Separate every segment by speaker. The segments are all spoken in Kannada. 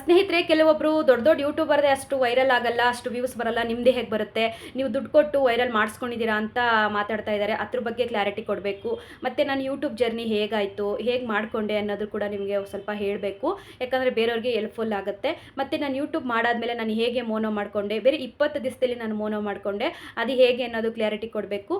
Speaker 1: ಸ್ನೇಹಿತರೆ ಕೆಲವೊಬ್ಬರು ದೊಡ್ಡ ದೊಡ್ಡ ಯೂಟ್ಯೂಬರ್ದೇ ಅಷ್ಟು ವೈರಲ್ ಆಗಲ್ಲ, ಅಷ್ಟು ವ್ಯೂಸ್ ಬರಲ್ಲ ನಿಮ್ಮದೇ ಹೇಗೆ ಬರುತ್ತೆ? ನೀವು ದುಡ್ಡು ಕೊಟ್ಟು ವೈರಲ್ ಮಾಡಿಸ್ಕೊಂಡಿದ್ದೀರಾ ಅಂತ ಮಾತಾಡ್ತಾ ಇದ್ದಾರೆ. ಅದ್ರ ಬಗ್ಗೆ ಕ್ಲಾರಿಟಿ ಕೊಡಬೇಕು. ಮತ್ತು ನಾನು ಯೂಟ್ಯೂಬ್ ಜರ್ನಿ ಹೇಗಾಯಿತು, ಹೇಗೆ ಮಾಡಿಕೊಂಡೆ ಅನ್ನೋದು ಕೂಡ ನಿಮಗೆ ಸ್ವಲ್ಪ ಹೇಳಬೇಕು. ಯಾಕಂದರೆ ಬೇರೆಯವ್ರಿಗೆ ಹೆಲ್ಪ್ಫುಲ್ ಆಗುತ್ತೆ. ಮತ್ತು ನಾನು ಯೂಟ್ಯೂಬ್ ಮಾಡಾದ್ಮೇಲೆ ನಾನು ಹೇಗೆ ಮೋನೋ ಮಾಡಿಕೊಂಡೆ, ಬೇರೆ ಇಪ್ಪತ್ತು ದಿವಸದಲ್ಲಿ ನಾನು ಮೋನೋ ಮಾಡಿಕೊಂಡೆ, ಅದು ಹೇಗೆ ಅನ್ನೋದು ಕ್ಲಾರಿಟಿ ಕೊಡಬೇಕು.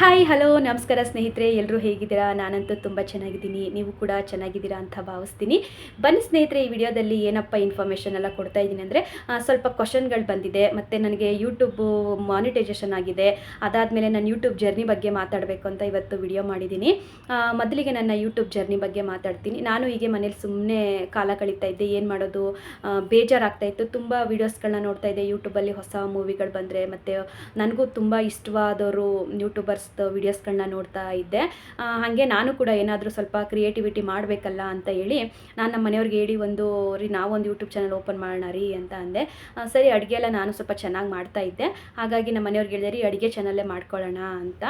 Speaker 1: ಹಾಯ್ ಹಲೋ ನಮಸ್ಕಾರ ಸ್ನೇಹಿತರೆ ಎಲ್ಲರೂ ಹೇಗಿದ್ದೀರಾ? ನಾನಂತೂ ತುಂಬ ಚೆನ್ನಾಗಿದ್ದೀನಿ. ನೀವು ಕೂಡ ಚೆನ್ನಾಗಿದ್ದೀರಾ ಅಂತ ಭಾವಿಸ್ತೀನಿ. ಬನ್ನಿ ಸ್ನೇಹಿತರೆ, ಈ ವಿಡಿಯೋದಲ್ಲಿ ಏನಪ್ಪ ಇನ್ಫಾರ್ಮೇಷನ್ ಎಲ್ಲ ಕೊಡ್ತಾ ಇದ್ದೀನಿ ಅಂದರೆ ಸ್ವಲ್ಪ ಕ್ವಶನ್ಗಳು ಬಂದಿದೆ. ಮತ್ತು ನನಗೆ ಯೂಟ್ಯೂಬು ಮಾನಿಟೈಸೇಷನ್ ಆಗಿದೆ. ಅದಾದಮೇಲೆ ನಾನು ಯೂಟ್ಯೂಬ್ ಜರ್ನಿ ಬಗ್ಗೆ ಮಾತಾಡಬೇಕು ಅಂತ ಇವತ್ತು ವಿಡಿಯೋ ಮಾಡಿದ್ದೀನಿ. ಮೊದಲಿಗೆ ನನ್ನ ಯೂಟ್ಯೂಬ್ ಜರ್ನಿ ಬಗ್ಗೆ ಮಾತಾಡ್ತೀನಿ. ನಾನು ಹೀಗೆ ಮನೇಲಿ ಸುಮ್ಮನೆ ಕಾಲ ಕಳೀತಾ ಇದ್ದೆ. ಏನು ಮಾಡೋದು? ಬೇಜಾರಾಗ್ತಾ ಇತ್ತು. ತುಂಬ ವೀಡಿಯೋಸ್ಗಳನ್ನ ನೋಡ್ತಾ ಇದ್ದೆ. ಯೂಟ್ಯೂಬಲ್ಲಿ ಹೊಸ ಮೂವಿಗಳು ಬಂದರೆ, ಮತ್ತು ನನಗೂ ತುಂಬ ಇಷ್ಟವಾದವರು ಯೂಟ್ಯೂಬರ್ಸ್ ವೀಡಿಯೋಸ್ಗಳನ್ನ ನೋಡ್ತಾ ಇದ್ದೆ. ಹಾಗೆ ನಾನು ಕೂಡ ಏನಾದರೂ ಸ್ವಲ್ಪ ಕ್ರಿಯೇಟಿವಿಟಿ ಮಾಡಬೇಕಲ್ಲ ಅಂತ ಹೇಳಿ ನಾನು ನಮ್ಮ ಮನೆಯವ್ರಿಗೆ ಹೇಳಿ ಒಂದು, ರೀ, ನಾವೊಂದು ಯೂಟ್ಯೂಬ್ ಚಾನಲ್ ಓಪನ್ ಮಾಡೋಣ ರೀ ಅಂತ ಅಂದೆ. ಸರಿ, ಅಡುಗೆ ಎಲ್ಲ ನಾನು ಸ್ವಲ್ಪ ಚೆನ್ನಾಗಿ ಮಾಡ್ತಾ ಇದ್ದೆ. ಹಾಗಾಗಿ ನಮ್ಮ ಮನೆಯವ್ರಿಗೆ ಹೇಳಿದೆ, ರೀ, ಅಡುಗೆ ಚಾನಲ್ಲೇ ಮಾಡ್ಕೊಳ್ಳೋಣ ಅಂತ.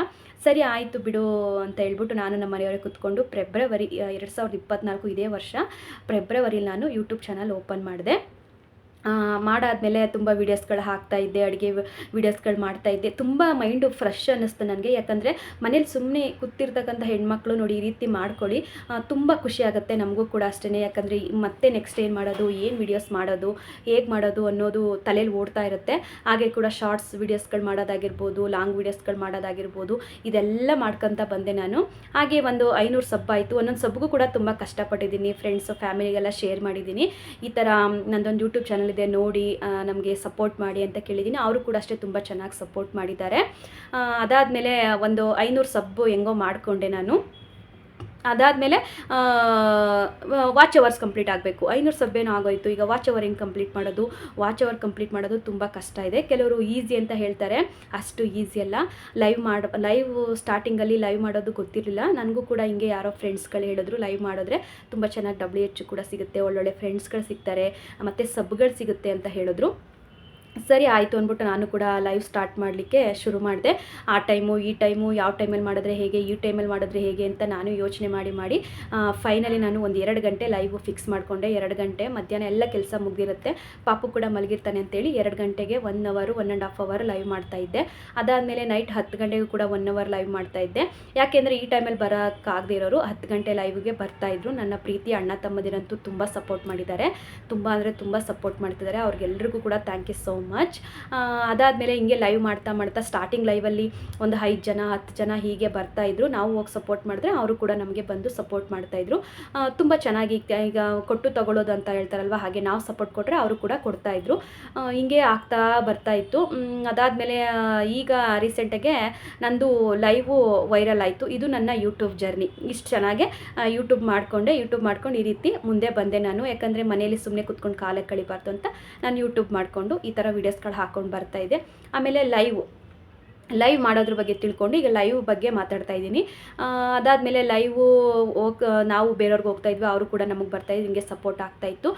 Speaker 1: ಸರಿ, ಆಯಿತು ಬಿಡು ಅಂತ ಹೇಳ್ಬಿಟ್ಟು ನಾನು ನಮ್ಮ ಮನೆಯವ್ರಿಗೆ ಕೂತ್ಕೊಂಡು ಫೆಬ್ರವರಿ ಎರಡು ಸಾವಿರದ ಇಪ್ಪತ್ತ್ನಾಲ್ಕು ಇದೇ ವರ್ಷ ಫೆಬ್ರವರಿಲಿ ನಾನು ಯೂಟ್ಯೂಬ್ ಚಾನಲ್ ಓಪನ್ ಮಾಡಿದೆ. ಮಾಡಾದ್ಮೇಲೆ ತುಂಬ ವೀಡಿಯೋಸ್ಗಳು ಹಾಕ್ತಾ ಇದ್ದೆ, ಅಡುಗೆ ವೀಡಿಯೋಸ್ಗಳು ಮಾಡ್ತಾ ಇದ್ದೆ. ತುಂಬ ಮೈಂಡು ಫ್ರೆಶ್ ಅನ್ನಿಸ್ತು ನನಗೆ. ಯಾಕಂದರೆ ಮನೇಲಿ ಸುಮ್ಮನೆ ಕೂತಿರ್ತಕ್ಕಂಥ ಹೆಣ್ಮಕ್ಳು ನೋಡಿ ಈ ರೀತಿ ಮಾಡ್ಕೊಳ್ಳಿ ತುಂಬ ಖುಷಿ ಆಗುತ್ತೆ ನಮಗೂ ಕೂಡ ಅಷ್ಟೇ ಯಾಕಂದರೆ ಮತ್ತೆ ನೆಕ್ಸ್ಟ್ ಏನು ಮಾಡೋದು, ಏನು ವೀಡಿಯೋಸ್ ಮಾಡೋದು, ಹೇಗೆ ಮಾಡೋದು ಅನ್ನೋದು ತಲೆಯಲ್ಲಿ ಓಡ್ತಾ ಇರುತ್ತೆ. ಹಾಗೆ ಕೂಡ ಶಾರ್ಟ್ಸ್ ವೀಡಿಯೋಸ್ಗಳು ಮಾಡೋದಾಗಿರ್ಬೋದು ಲಾಂಗ್ ವೀಡಿಯೋಸ್ಗಳು ಮಾಡೋದಾಗಿರ್ಬೋದು, ಇದೆಲ್ಲ ಮಾಡ್ಕೊತ ಬಂದೆ ನಾನು. ಹಾಗೆ ಒಂದು ಐನೂರು ಸಬ್ ಆಯಿತು. ಒಂದೊಂದು ಸಬ್ಗೂ ಕೂಡ ತುಂಬ ಕಷ್ಟಪಟ್ಟಿದ್ದೀನಿ. ಫ್ರೆಂಡ್ಸು ಫ್ಯಾಮಿಲಿಗೆಲ್ಲ ಶೇರ್ ಮಾಡಿದ್ದೀನಿ. ಈ ಥರ ನಂದೊಂದು ಯೂಟ್ಯೂಬ್ ಚಾನಲ್ ಇದೆ ನೋಡಿ ನಮಗೆ ಸಪೋರ್ಟ್ ಮಾಡಿ ಅಂತ ಕೇಳಿದ್ದೀನಿ. ಅವರು ಕೂಡ ಅಷ್ಟೇ ತುಂಬ ಚೆನ್ನಾಗಿ ಸಪೋರ್ಟ್ ಮಾಡಿದ್ದಾರೆ. ಅದಾದಮೇಲೆ ಒಂದು ಐನೂರು ಸಬ್ಬು ಹೆಂಗೋ ಮಾಡಿಕೊಂಡೆ ನಾನು. ಅದಾದಮೇಲೆ ವಾಚ್ ಅವರ್ಸ್ ಕಂಪ್ಲೀಟ್ ಆಗಬೇಕು. ಐನೂರು ಸಬ್ಬೇನೂ ಆಗೋಯ್ತು. ಈಗ ವಾಚ್ ಅವರ್ ಹೆಂಗೆ ಕಂಪ್ಲೀಟ್ ಮಾಡೋದು? ವಾಚ್ ಅವರ್ ಕಂಪ್ಲೀಟ್ ಮಾಡೋದು ತುಂಬ ಕಷ್ಟ ಇದೆ. ಕೆಲವರು ಈಸಿ ಅಂತ ಹೇಳ್ತಾರೆ. ಅಷ್ಟು ಈಸಿ ಅಲ್ಲ. ಲೈವ್ ಮಾಡ ಲೈವ್ ಸ್ಟಾರ್ಟಿಂಗಲ್ಲಿ ಲೈವ್ ಮಾಡೋದು ಗೊತ್ತಿರಲಿಲ್ಲ. ನನಗೂ ಕೂಡ ಹಿಂಗೆ ಯಾರೋ ಫ್ರೆಂಡ್ಸ್ಗಳು ಹೇಳಿದ್ರು ಲೈವ್ ಮಾಡಿದ್ರೆ ತುಂಬ ಚೆನ್ನಾಗಿ ಡಬ್ಲ್ಯೂ ಎಚ್ ಕೂಡ ಸಿಗುತ್ತೆ. ಒಳ್ಳೊಳ್ಳೆ ಫ್ರೆಂಡ್ಸ್ಗಳು ಸಿಗ್ತಾರೆ. ಮತ್ತು ಸಬ್ಗಳು ಸಿಗುತ್ತೆ ಅಂತ ಹೇಳಿದ್ರು. ಸರಿ ಆಯಿತು ಅಂದ್ಬಿಟ್ಟು ನಾನು ಕೂಡ ಲೈವ್ ಸ್ಟಾರ್ಟ್ ಮಾಡಲಿಕ್ಕೆ ಶುರು ಮಾಡಿದೆ. ಆ ಟೈಮು ಈ ಟೈಮು ಯಾವ ಟೈಮಲ್ಲಿ ಮಾಡಿದ್ರೆ ಹೇಗೆ, ಈ ಟೈಮಲ್ಲಿ ಮಾಡಿದ್ರೆ ಹೇಗೆ ಅಂತ ನಾನು ಯೋಚನೆ ಮಾಡಿ ಮಾಡಿ ಫೈನಲಿ ನಾನು ಒಂದು ಎರಡು ಗಂಟೆ ಲೈವ್ ಫಿಕ್ಸ್ ಮಾಡಿಕೊಂಡೆ. ಎರಡು ಗಂಟೆ ಮಧ್ಯಾಹ್ನ ಎಲ್ಲ ಕೆಲಸ ಮುಗಿದಿರುತ್ತೆ. ಪಾಪು ಕೂಡ ಮಲಗಿರ್ತಾನೆ ಅಂತೇಳಿ ಎರಡು ಗಂಟೆಗೆ ಒನ್ ಅವರು one and half hour live ಮಾಡ್ತಾ ಇದ್ದೆ. ಅದಾದಮೇಲೆ ನೈಟ್ ಹತ್ತು ಗಂಟೆಗೂ ಕೂಡ ಒನ್ ಅವರ್ ಲೈವ್ ಮಾಡ್ತಾ ಇದ್ದೆ. ಯಾಕೆಂದರೆ ಈ ಟೈಮಲ್ಲಿ ಬರೋಕ್ಕಾಗದೇ ಇರೋರು ಹತ್ತು ಗಂಟೆ ಲೈವ್ಗೆ ಬರ್ತಾಯಿದ್ರು ನನ್ನ ಪ್ರೀತಿ ಅಣ್ಣ ತಮ್ಮದಿರಂತೂ ತುಂಬ ಸಪೋರ್ಟ್ ಮಾಡಿದ್ದಾರೆ. ತುಂಬ ಅಂದರೆ ತುಂಬ ಸಪೋರ್ಟ್ ಮಾಡ್ತಿದ್ದಾರೆ. ಅವ್ರಿಗೆಲ್ರಿಗೂ ಕೂಡ ಥ್ಯಾಂಕ್ ಯು ಸೋ ಮಚ್ ಅದಾದಮೇಲೆ ಹಿಂಗೆ ಲೈವ್ ಮಾಡ್ತಾ ಮಾಡ್ತಾ ಸ್ಟಾರ್ಟಿಂಗ್ ಲೈವಲ್ಲಿ ಒಂದು ಐದು ಜನ, ಹತ್ತು ಜನ ಹೀಗೆ ಬರ್ತಾ ಇದ್ರು. ನಾವು ಹೋಗಿ ಸಪೋರ್ಟ್ ಮಾಡಿದ್ರೆ ಅವರು ಕೂಡ ನಮಗೆ ಬಂದು ಸಪೋರ್ಟ್ ಮಾಡ್ತಾಯಿದ್ರು ತುಂಬ ಚೆನ್ನಾಗಿ ಈಗ- ಕೊಟ್ಟು ತಗೊಳ್ಳೋದು ಅಂತ ಹೇಳ್ತಾರಲ್ವ? ಹಾಗೆ ನಾವು ಸಪೋರ್ಟ್ ಕೊಟ್ಟರೆ ಅವರು ಕೂಡ ಕೊಡ್ತಾಯಿದ್ರು ಹಿಂಗೆ ಆಗ್ತಾ ಬರ್ತಾ ಇತ್ತು. ಅದಾದಮೇಲೆ ಈಗ ರೀಸೆಂಟಾಗೆ ನಂದು ಲೈವು ವೈರಲ್ ಆಯಿತು. ಇದು ನನ್ನ ಯೂಟ್ಯೂಬ್ ಜರ್ನಿ ಇಷ್ಟು ಚೆನ್ನಾಗೆ ಯೂಟ್ಯೂಬ್ ಮಾಡಿಕೊಂಡೆ. ಯೂಟ್ಯೂಬ್ ಮಾಡ್ಕೊಂಡು ಈ ರೀತಿ ಮುಂದೆ ಬಂದೆ ನಾನು. ಯಾಕಂದರೆ ಮನೇಲಿ ಸುಮ್ಮನೆ ಕುತ್ಕೊಂಡು ಕಾಲಕ್ಕೆ ಕಳಿಬಾರ್ದು ಅಂತ ನಾನು ಯೂಟ್ಯೂಬ್ ಮಾಡಿಕೊಂಡು ಈ ಥರ ವೀಡಿಯೋಸ್ಗಳು ಹಾಕ್ಕೊಂಡು ಬರ್ತಾ ಇದೆ. ಆಮೇಲೆ ಲೈವ್ ಲೈವ್ ಮಾಡೋದ್ರ ಬಗ್ಗೆ ತಿಳ್ಕೊಂಡು ಈಗ ಲೈವ್ ಬಗ್ಗೆ ಮಾತಾಡ್ತಾ ಇದ್ದೀನಿ. ಅದಾದಮೇಲೆ ಲೈವ್ ಹೋಗ್, ನಾವು ಬೇರೆಯವ್ರಿಗೆ ಹೋಗ್ತಾ ಇದ್ವಿ, ಅವರು ಕೂಡ ನಮಗೆ ಬರ್ತಾ ಹಿಂಗೆ ಸಪೋರ್ಟ್ ಆಗ್ತಾ ಇತ್ತು.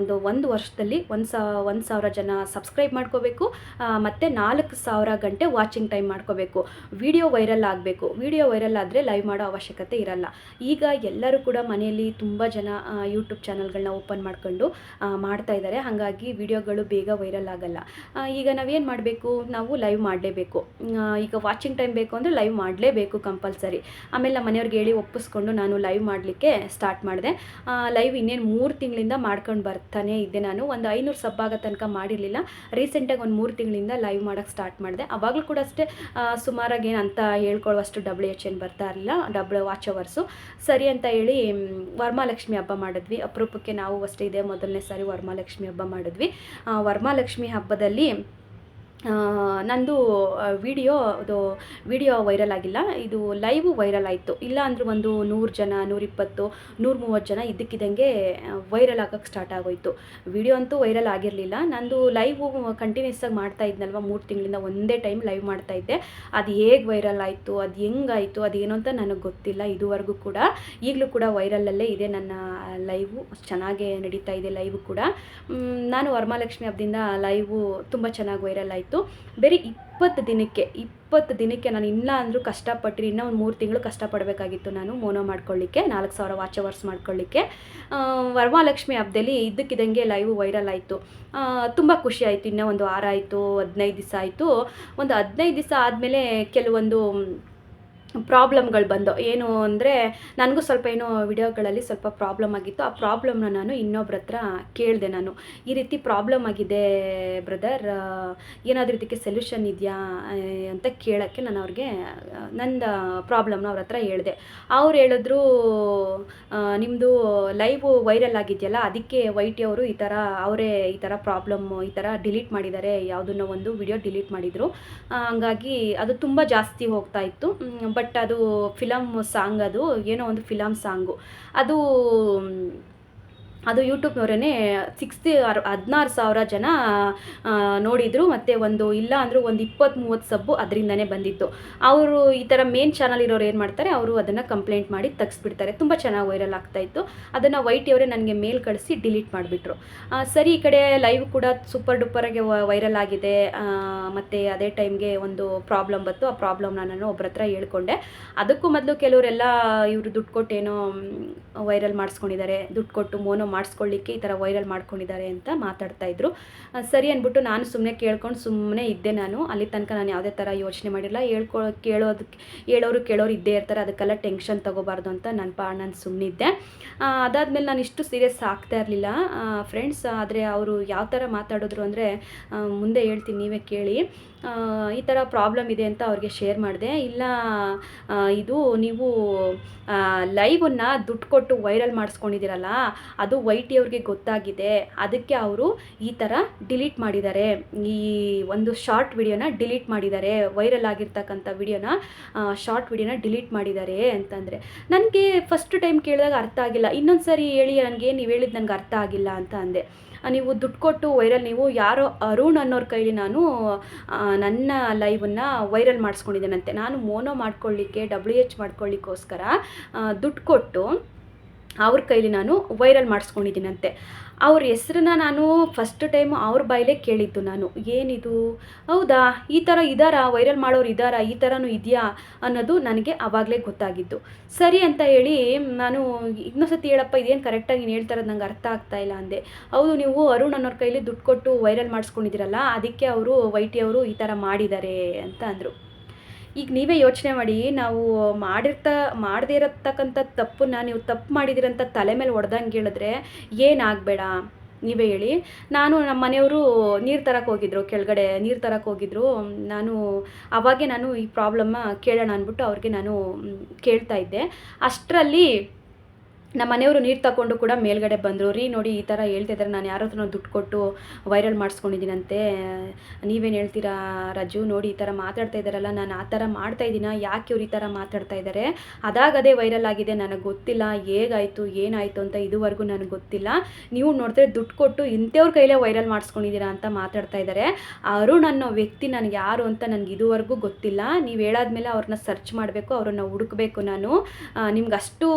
Speaker 1: ಒಂದು ಒಂದು ವರ್ಷದಲ್ಲಿ ಒಂದು ಸಾ, ಒಂದು ಸಾವಿರ ಜನ ಸಬ್ಸ್ಕ್ರೈಬ್ ಮಾಡ್ಕೋಬೇಕು ಮತ್ತು ನಾಲ್ಕು ಸಾವಿರ ಗಂಟೆ ವಾಚಿಂಗ್ ಟೈಮ್ ಮಾಡ್ಕೋಬೇಕು. ವಿಡಿಯೋ ವೈರಲ್ ಆಗಬೇಕು. ವಿಡಿಯೋ ವೈರಲ್ ಆದರೆ ಲೈವ್ ಮಾಡೋ ಅವಶ್ಯಕತೆ ಇರಲ್ಲ. ಈಗ ಎಲ್ಲರೂ ಕೂಡ ಮನೆಯಲ್ಲಿ ತುಂಬ ಜನ ಯೂಟ್ಯೂಬ್ ಚಾನಲ್ಗಳನ್ನ ಓಪನ್ ಮಾಡ್ಕೊಂಡು ಮಾಡ್ತಾ ಇದ್ದಾರೆ ಹಾಗಾಗಿ ವಿಡಿಯೋಗಳು ಬೇಗ ವೈರಲ್ ಆಗಲ್ಲ. ಈಗ ನಾವೇನು ಮಾಡಬೇಕು? ನಾವು ಲೈವ್ ಮಾಡಲೇಬೇಕು. ಈಗ ವಾಚಿಂಗ್ ಟೈಮ್ ಬೇಕು ಅಂದರೆ ಲೈವ್ ಮಾಡಲೇಬೇಕು ಕಂಪಲ್ಸರಿ ಆಮೇಲೆ ನಮ್ಮ ಮನೆಯವ್ರಿಗೆ ಹೇಳಿ ಒಪ್ಪಿಸ್ಕೊಂಡು ನಾನು ಲೈವ್ ಮಾಡಲಿಕ್ಕೆ ಸ್ಟಾರ್ಟ್ ಮಾಡಿದೆ. ಲೈವ್ ಇನ್ನೇನು ಮೂರು ತಿಂಗಳಿಂದ ಮಾಡ್ಕೊಂಡು ಬರ್ತಾನೆ ಇದ್ದೆ ನಾನು. ಒಂದು ಐನೂರು ಸಬ್ ಆಗೋ ತನಕ ಮಾಡಿರಲಿಲ್ಲ. ರೀಸೆಂಟಾಗಿ ಒಂದು ಮೂರು ತಿಂಗಳಿಂದ ಲೈವ್ ಮಾಡೋಕ್ಕೆ ಸ್ಟಾರ್ಟ್ ಮಾಡಿದೆ. ಆವಾಗಲೂ ಕೂಡ ಅಷ್ಟೇ ಸುಮಾರಾಗಿ ಏನು ಅಂತ ಹೇಳ್ಕೊಳ್ಳುವಷ್ಟು ಡಬ್ಲ್ಯೂ ಎಚ್ ಏನು ಬರ್ತಾ ಇರಲಿಲ್ಲ. ಡಬ್ಲ್ ವಾಚ್ ಅವರ್ಸು ಸರಿ ಅಂತ ಹೇಳಿ ವರ್ಮಾಲಕ್ಷ್ಮಿ ಹಬ್ಬ ಮಾಡಿದ್ವಿ. ಅಪರೂಪಕ್ಕೆ ನಾವು ಅಷ್ಟೇ ಇದೆ ಮೊದಲನೇ ಸಾರಿ ವರ್ಮಾಲಕ್ಷ್ಮಿ ಹಬ್ಬ ಮಾಡಿದ್ವಿ. ವರ್ಮಾಲಕ್ಷ್ಮಿ ಹಬ್ಬದಲ್ಲಿ ನಂದು ವಿಡಿಯೋ, ಅದು ವಿಡಿಯೋ ವೈರಲ್ ಆಗಿಲ್ಲ. ಇದು ಲೈವು ವೈರಲ್ ಆಯಿತು. ಇಲ್ಲ ಅಂದ್ರೆ ಒಂದು ನೂರು ಜನ, ನೂರಿಪ್ಪತ್ತು ನೂರು ಮೂವತ್ತು ಜನ ಇದ್ದಕ್ಕಿದ್ದಂಗೆ ವೈರಲ್ ಆಗೋಕ್ಕೆ ಸ್ಟಾರ್ಟ್ ಆಗೋಯ್ತು. ವಿಡಿಯೋ ಅಂತೂ ವೈರಲ್ ಆಗಿರಲಿಲ್ಲ. ನಂದು ಲೈವು ಕಂಟಿನ್ಯೂಸ್ ಆಗಿ ಮಾಡ್ತಾ ಇದ್ನಲ್ವ, ಮೂರು ತಿಂಗಳಿಂದ ಒಂದೇ ಟೈಮ್ ಲೈವ್ ಮಾಡ್ತಾ ಇದ್ದೆ. ಅದು ಹೇಗೆ ವೈರಲ್ ಆಯಿತು, ಅದು ಹೆಂಗಾಯಿತು ಏನು ಅಂತ ನನಗೆ ಗೊತ್ತಿಲ್ಲ ಇದುವರೆಗೂ ಕೂಡ. ಈಗಲೂ ಕೂಡ ವೈರಲಲ್ಲೇ ಇದೆ ನನ್ನ ಲೈವು. ಚೆನ್ನಾಗೇ ನಡೀತಾ ಇದೆ ಲೈವು ಕೂಡ. ನಾನು ವರಮಹಾಲಕ್ಷ್ಮಿ ಹಬ್ಬದಿಂದ ಲೈವು ತುಂಬ ಚೆನ್ನಾಗಿ ವೈರಲ್ ಆಯಿತು. ಆಯಿತು ಬೇರೆ ಇಪ್ಪತ್ತು ದಿನಕ್ಕೆ ಇಪ್ಪತ್ತು ದಿನಕ್ಕೆ ನಾನು ಇಲ್ಲ ಅಂದರೂ ಕಷ್ಟಪಟ್ಟು ಇನ್ನೂ ಒಂದು ಮೂರು ತಿಂಗಳು ಕಷ್ಟಪಡಬೇಕಾಗಿತ್ತು ನಾನು ಮೋನೋ ಮಾಡ್ಕೊಳ್ಳಿಕ್ಕೆ, ನಾಲ್ಕು ಸಾವಿರ ವಾಚ್ ಅವರ್ಸ್ ಮಾಡ್ಕೊಳ್ಳಿಕ್ಕೆ. ವರಮಹಾಲಕ್ಷ್ಮಿ ಹಬ್ಬದಲ್ಲಿ ಇದ್ದಕ್ಕಿದ್ದಂಗೆ ಲೈವ್ ವೈರಲ್ ಆಯಿತು. ತುಂಬ ಖುಷಿ ಆಯಿತು. ಇನ್ನೂ ಒಂದು ವಾರ ಆಯಿತು, ಹದಿನೈದು ದಿವಸ ಆಯಿತು. ಒಂದು ಹದಿನೈದು ದಿವಸ ಆದಮೇಲೆ ಕೆಲವೊಂದು ಪ್ರಾಬ್ಲಮ್ಗಳು ಬಂದು ಏನು ಅಂದರೆ ನನಗೂ ಸ್ವಲ್ಪ ಏನೋ ವಿಡಿಯೋಗಳಲ್ಲಿ ಸ್ವಲ್ಪ ಪ್ರಾಬ್ಲಮ್ ಆಗಿತ್ತು. ಆ ಪ್ರಾಬ್ಲಮ್ನ ನಾನು ಇನ್ನೊಬ್ರ ಹತ್ರ ಕೇಳಿದೆ ನಾನು. ಈ ರೀತಿ ಪ್ರಾಬ್ಲಮ್ ಆಗಿದೆ ಬ್ರದರ್, ಏನಾದರೂ ಇದಕ್ಕೆ ಸೊಲ್ಯೂಷನ್ ಇದೆಯಾ ಅಂತ ಕೇಳೋಕ್ಕೆ ನಾನು ಅವ್ರಿಗೆ, ನಂದು ಪ್ರಾಬ್ಲಮ್ನ ಅವ್ರ ಹತ್ರ ಹೇಳಿದೆ. ಅವ್ರು ಹೇಳಿದ್ರು ನಿಮ್ಮದು ಲೈವ್ ವೈರಲ್ ಆಗಿದೆಯಲ್ಲ, ಅದಕ್ಕೆ ವೈಟಿ ಅವರು ಈ ಥರ, ಅವರೇ ಈ ಥರ ಪ್ರಾಬ್ಲಮ್, ಈ ಥರ ಡಿಲೀಟ್ ಮಾಡಿದ್ದಾರೆ, ಯಾವುದನ್ನೋ ಒಂದು ವಿಡಿಯೋ ಡಿಲೀಟ್ ಮಾಡಿದರು. ಹಂಗಾಗಿ ಅದು ತುಂಬ ಜಾಸ್ತಿ ಹೋಗ್ತಾ ಇತ್ತು. ಬಟ್ ಅದು ಫಿಲಮ್ ಸಾಂಗ್ ಅದು ಏನೋ ಒಂದು ಫಿಲಮ್ ಸಾಂಗು. ಅದು ಅದು ಯೂಟ್ಯೂಬ್ನವರೇ ಸಿಕ್ಸ್ತ್ ಅರ್ ಹದಿನಾರು ಸಾವಿರ ಜನ ನೋಡಿದರು. ಮತ್ತು ಒಂದು ಇಲ್ಲ ಅಂದರೂ ಒಂದು ಇಪ್ಪತ್ತು ಮೂವತ್ತು ಸಬ್ಬು ಅದರಿಂದನೇ ಬಂದಿತ್ತು. ಅವರು ಈ ಥರ ಮೇನ್ ಚಾನಲ್ ಇರೋರು ಏನು ಮಾಡ್ತಾರೆ, ಅವರು ಅದನ್ನು ಕಂಪ್ಲೇಂಟ್ ಮಾಡಿ ತೆಗೆಸ್ಬಿಡ್ತಾರೆ. ತುಂಬ ಚೆನ್ನಾಗಿ ವೈರಲ್ ಆಗ್ತಾಯಿತ್ತು ಅದನ್ನು ವೈಟ್ ಅವರೇ ನನಗೆ ಮೇಲ್ ಕಳಿಸಿ ಡಿಲೀಟ್ ಮಾಡಿಬಿಟ್ರು. ಸರಿ, ಈ ಕಡೆ ಲೈವ್ ಕೂಡ ಸೂಪರ್ ಡೂಪರಾಗಿ ವೈರಲ್ ಆಗಿದೆ. ಮತ್ತು ಅದೇ ಟೈಮ್ಗೆ ಒಂದು ಪ್ರಾಬ್ಲಮ್ ಬಂತು. ಆ ಪ್ರಾಬ್ಲಮ್ನ ನಾನು ಒಬ್ಬರ ಹತ್ರ ಹೇಳ್ಕೊಂಡೆ. ಅದಕ್ಕೂ ಮೊದಲು ಕೆಲವರೆಲ್ಲ ಇವರು ದುಡ್ಡು ಕೊಟ್ಟೇನೋ ವೈರಲ್ ಮಾಡಿಸ್ಕೊಂಡಿದ್ದಾರೆ. ದುಡ್ಡು ಕೊಟ್ಟು ಮೋನೋ ಮಾಡಿಸ್ಕೊಳ್ಳಿಕ್ಕೆ ಈ ಥರ ವೈರಲ್ ಮಾಡ್ಕೊಂಡಿದ್ದಾರೆ ಅಂತ ಮಾತಾಡ್ತಾ ಇದ್ರು. ಸರಿ ಅಂದ್ಬಿಟ್ಟು ನಾನು ಸುಮ್ಮನೆ ಕೇಳ್ಕೊಂಡು ಸುಮ್ಮನೆ ಇದ್ದೆ ನಾನು. ಅಲ್ಲಿ ತನಕ ನಾನು ಯಾವುದೇ ಥರ ಯೋಚನೆ ಮಾಡಿಲ್ಲ. ಹೇಳ್ಕೊ ಕೇಳೋದಕ್ಕೆ ಹೇಳೋರು ಕೇಳೋರು ಇದ್ದೇ ಇರ್ತಾರೆ. ಅದಕ್ಕೆಲ್ಲ ಟೆನ್ಷನ್ ತೊಗೋಬಾರ್ದು ಅಂತ ನನ್ನ ಪಾ, ನಾನು ಸುಮ್ಮನಿದ್ದೆ ಅದಾದಮೇಲೆ ನಾನು ಇಷ್ಟು ಸೀರಿಯಸ್ ಆಗ್ತಾ ಇರಲಿಲ್ಲ. ಫ್ರೆಂಡ್ಸ್ ಆದರೆ ಅವರು ಯಾವ ಥರ ಮಾತಾಡಿದ್ರು ಅಂದರೆ ಮುಂದೆ ಹೇಳ್ತೀನಿ, ನೀವೇ ಕೇಳಿ. ಈ ಥರ ಪ್ರಾಬ್ಲಮ್ ಇದೆ ಅಂತ ಅವ್ರಿಗೆ ಶೇರ್ ಮಾಡಿದೆ. ಇಲ್ಲ ಇದು ನೀವು ಲೈವನ್ನು ದುಡ್ಡು ಕೊಟ್ಟು ವೈರಲ್ ಮಾಡಿಸ್ಕೊಂಡಿದ್ದೀರಲ್ಲ, ಅದು ವೈಟಿ ಅವ್ರಿಗೆ ಗೊತ್ತಾಗಿದೆ. ಅದಕ್ಕೆ ಅವರು ಈ ಥರ ಡಿಲೀಟ್ ಮಾಡಿದ್ದಾರೆ. ಈ ಒಂದು ಶಾರ್ಟ್ ವಿಡಿಯೋನ ಡಿಲೀಟ್ ಮಾಡಿದ್ದಾರೆ. ವೈರಲ್ ಆಗಿರ್ತಕ್ಕಂಥ ವಿಡಿಯೋನ ಶಾರ್ಟ್ ವಿಡಿಯೋನ ಡಿಲೀಟ್ ಮಾಡಿದ್ದಾರೆ ಅಂತಂದರೆ. ನನಗೆ ಫಸ್ಟ್ ಟೈಮ್ ಕೇಳಿದಾಗ ಅರ್ಥ ಆಗಿಲ್ಲ. ಇನ್ನೊಂದು ಸರಿ ಹೇಳಿ, ನನಗೆ ನೀವು ಹೇಳಿದ್ದು ನನಗೆ ಅರ್ಥ ಆಗಿಲ್ಲ ಅಂತ ಅಂದೆ. ನೀವು ದುಡ್ಡು ಕೊಟ್ಟು ವೈರಲ್ ನೀವು ಯಾರೋ ಅರುಣ್ ಅನ್ನೋರ ಕೈಲಿ ನಾನು ನನ್ನ ಲೈವನ್ನು ವೈರಲ್ ಮಾಡಿಸ್ಕೊಂಡಿದ್ದೇನಂತೆ. ನಾನು ಮೋನೋ ಮಾಡ್ಕೊಳ್ಳಿಕ್ಕೆ ಡಬ್ಲ್ಯೂ ಎಚ್ ಮಾಡ್ಕೊಳ್ಳಿಕ್ಕೋಸ್ಕರ ದುಡ್ಡು ಕೊಟ್ಟು ಅವ್ರ ಕೈಲಿ ನಾನು ವೈರಲ್ ಮಾಡಿಸ್ಕೊಂಡಿದ್ದೀನಂತೆ. ಅವ್ರ ಹೆಸ್ರನ್ನ ನಾನು ಫಸ್ಟ್ ಟೈಮ್ ಅವ್ರ ಬಾಯಲ್ಲೇ ಕೇಳಿದ್ದು ನಾನು. ಏನಿದು? ಹೌದಾ? ಈ ಥರ ಇದ್ದಾರಾ ವೈರಲ್ ಮಾಡೋರು ಇದ್ದಾರಾ ಈ ಥರನೂ ಇದೆಯಾ? ಅನ್ನೋದು ನನಗೆ ಆವಾಗಲೇ ಗೊತ್ತಾಗಿದ್ದು. ಸರಿ ಅಂತ ಹೇಳಿ, ನಾನು ಇನ್ನೊಂದ್ಸತಿ ಹೇಳಪ್ಪ, ಇದೇನು ಕರೆಕ್ಟಾಗಿ ನೀನು ಹೇಳ್ತಾ ಇರೋದು ನಂಗೆ ಅರ್ಥ ಆಗ್ತಾ ಇಲ್ಲ ಅಂದೆ. ಹೌದು, ನೀವು ಅರುಣ್ ಅನ್ನೋರ ಕೈಲಿ ದುಡ್ಡು ಕೊಟ್ಟು ವೈರಲ್ ಮಾಡಿಸ್ಕೊಂಡಿದ್ದೀರಲ್ಲ, ಅದಕ್ಕೆ ಅವರು, ವೈಟಿ ಅವರು ಈ ಥರ ಮಾಡಿದ್ದಾರೆ ಅಂತ ಅಂದರು. ಈಗ ನೀವೇ ಯೋಚನೆ ಮಾಡಿ, ನಾವು ಮಾಡಿರ್ತ, ಮಾಡದೇ ಇರತಕ್ಕಂಥ ತಪ್ಪನ್ನು ನೀವು ತಪ್ಪು ಮಾಡಿದಿರಂತ ತಲೆ ಮೇಲೆ ಹೊಡೆದಂಗೆ ಹೇಳಿದ್ರೆ ಏನಾಗಬೇಡ? ನೀವೇ ಹೇಳಿ. ನಾನು ನಮ್ಮ ಮನೆಯವರು ನೀರು ತರಕ್ಕೆ ಹೋಗಿದ್ರು, ಕೆಳಗಡೆ ನೀರು ತರಕ್ಕೆ ಹೋಗಿದ್ರು. ನಾನು ಅವಾಗೆ ನಾನು ಈ ಪ್ರಾಬ್ಲಮ್ಮ ಕೇಳೋಣ ಅಂದ್ಬಿಟ್ಟು ಅವ್ರಿಗೆ ನಾನು ಕೇಳ್ತಾ ಇದ್ದೆ. ಅಷ್ಟರಲ್ಲಿ ನಮ್ಮ ಮನೆಯವರು ನೀರು ತಗೊಂಡು ಕೂಡ ಮೇಲ್ಗಡೆ ಬಂದರು. ರೀ, ನೋಡಿ ಈ ಥರ ಹೇಳ್ತಿದ್ದಾರೆ ನಾನು ಯಾರ ಹತ್ರನೋ ದುಡ್ಡು ಕೊಟ್ಟು ವೈರಲ್ ಮಾಡಿಸ್ಕೊಂಡಿದ್ದೀನಂತೆ. ನೀವೇನು ಹೇಳ್ತೀರಾ ರಾಜು ನೋಡಿ ಈ ಥರ ಮಾತಾಡ್ತಾ ಇದ್ದಾರಲ್ಲ ನಾನು ಆ ಥರ ಮಾಡ್ತಾ ಇದ್ದೀನ? ಯಾಕೆ ಇವ್ರು ಈ ಥರ ಮಾತಾಡ್ತಾ ಇದ್ದಾರೆ ಅದಾಗದೇ ವೈರಲ್ ಆಗಿದೆ, ನನಗೆ ಗೊತ್ತಿಲ್ಲ. ಹೇಗಾಯಿತು, ಏನಾಯಿತು ಅಂತ ಇದುವರೆಗೂ ನನಗೆ ಗೊತ್ತಿಲ್ಲ. ನೀವು ನೋಡಿದ್ರೆ ದುಡ್ಡು ಕೊಟ್ಟು ಇಂಥವ್ರ ಕೈಲೇ ವೈರಲ್ ಮಾಡಿಸ್ಕೊಂಡಿದ್ದೀರಾ ಅಂತ ಮಾತಾಡ್ತಾ ಇದ್ದಾರೆ ಅರುಣ್ ಅನ್ನೋ ವ್ಯಕ್ತಿ ನನಗೆ ಯಾರು ಅಂತ ನನಗೆ ಇದುವರೆಗೂ ಗೊತ್ತಿಲ್ಲ. ನೀವು ಹೇಳಾದ್ಮೇಲೆ ಅವ್ರನ್ನ ಸರ್ಚ್ ಮಾಡಬೇಕು, ಅವ್ರನ್ನ ಹುಡುಕಬೇಕು ನಾನು. ನಿಮ್ಗೆ ಅಷ್ಟು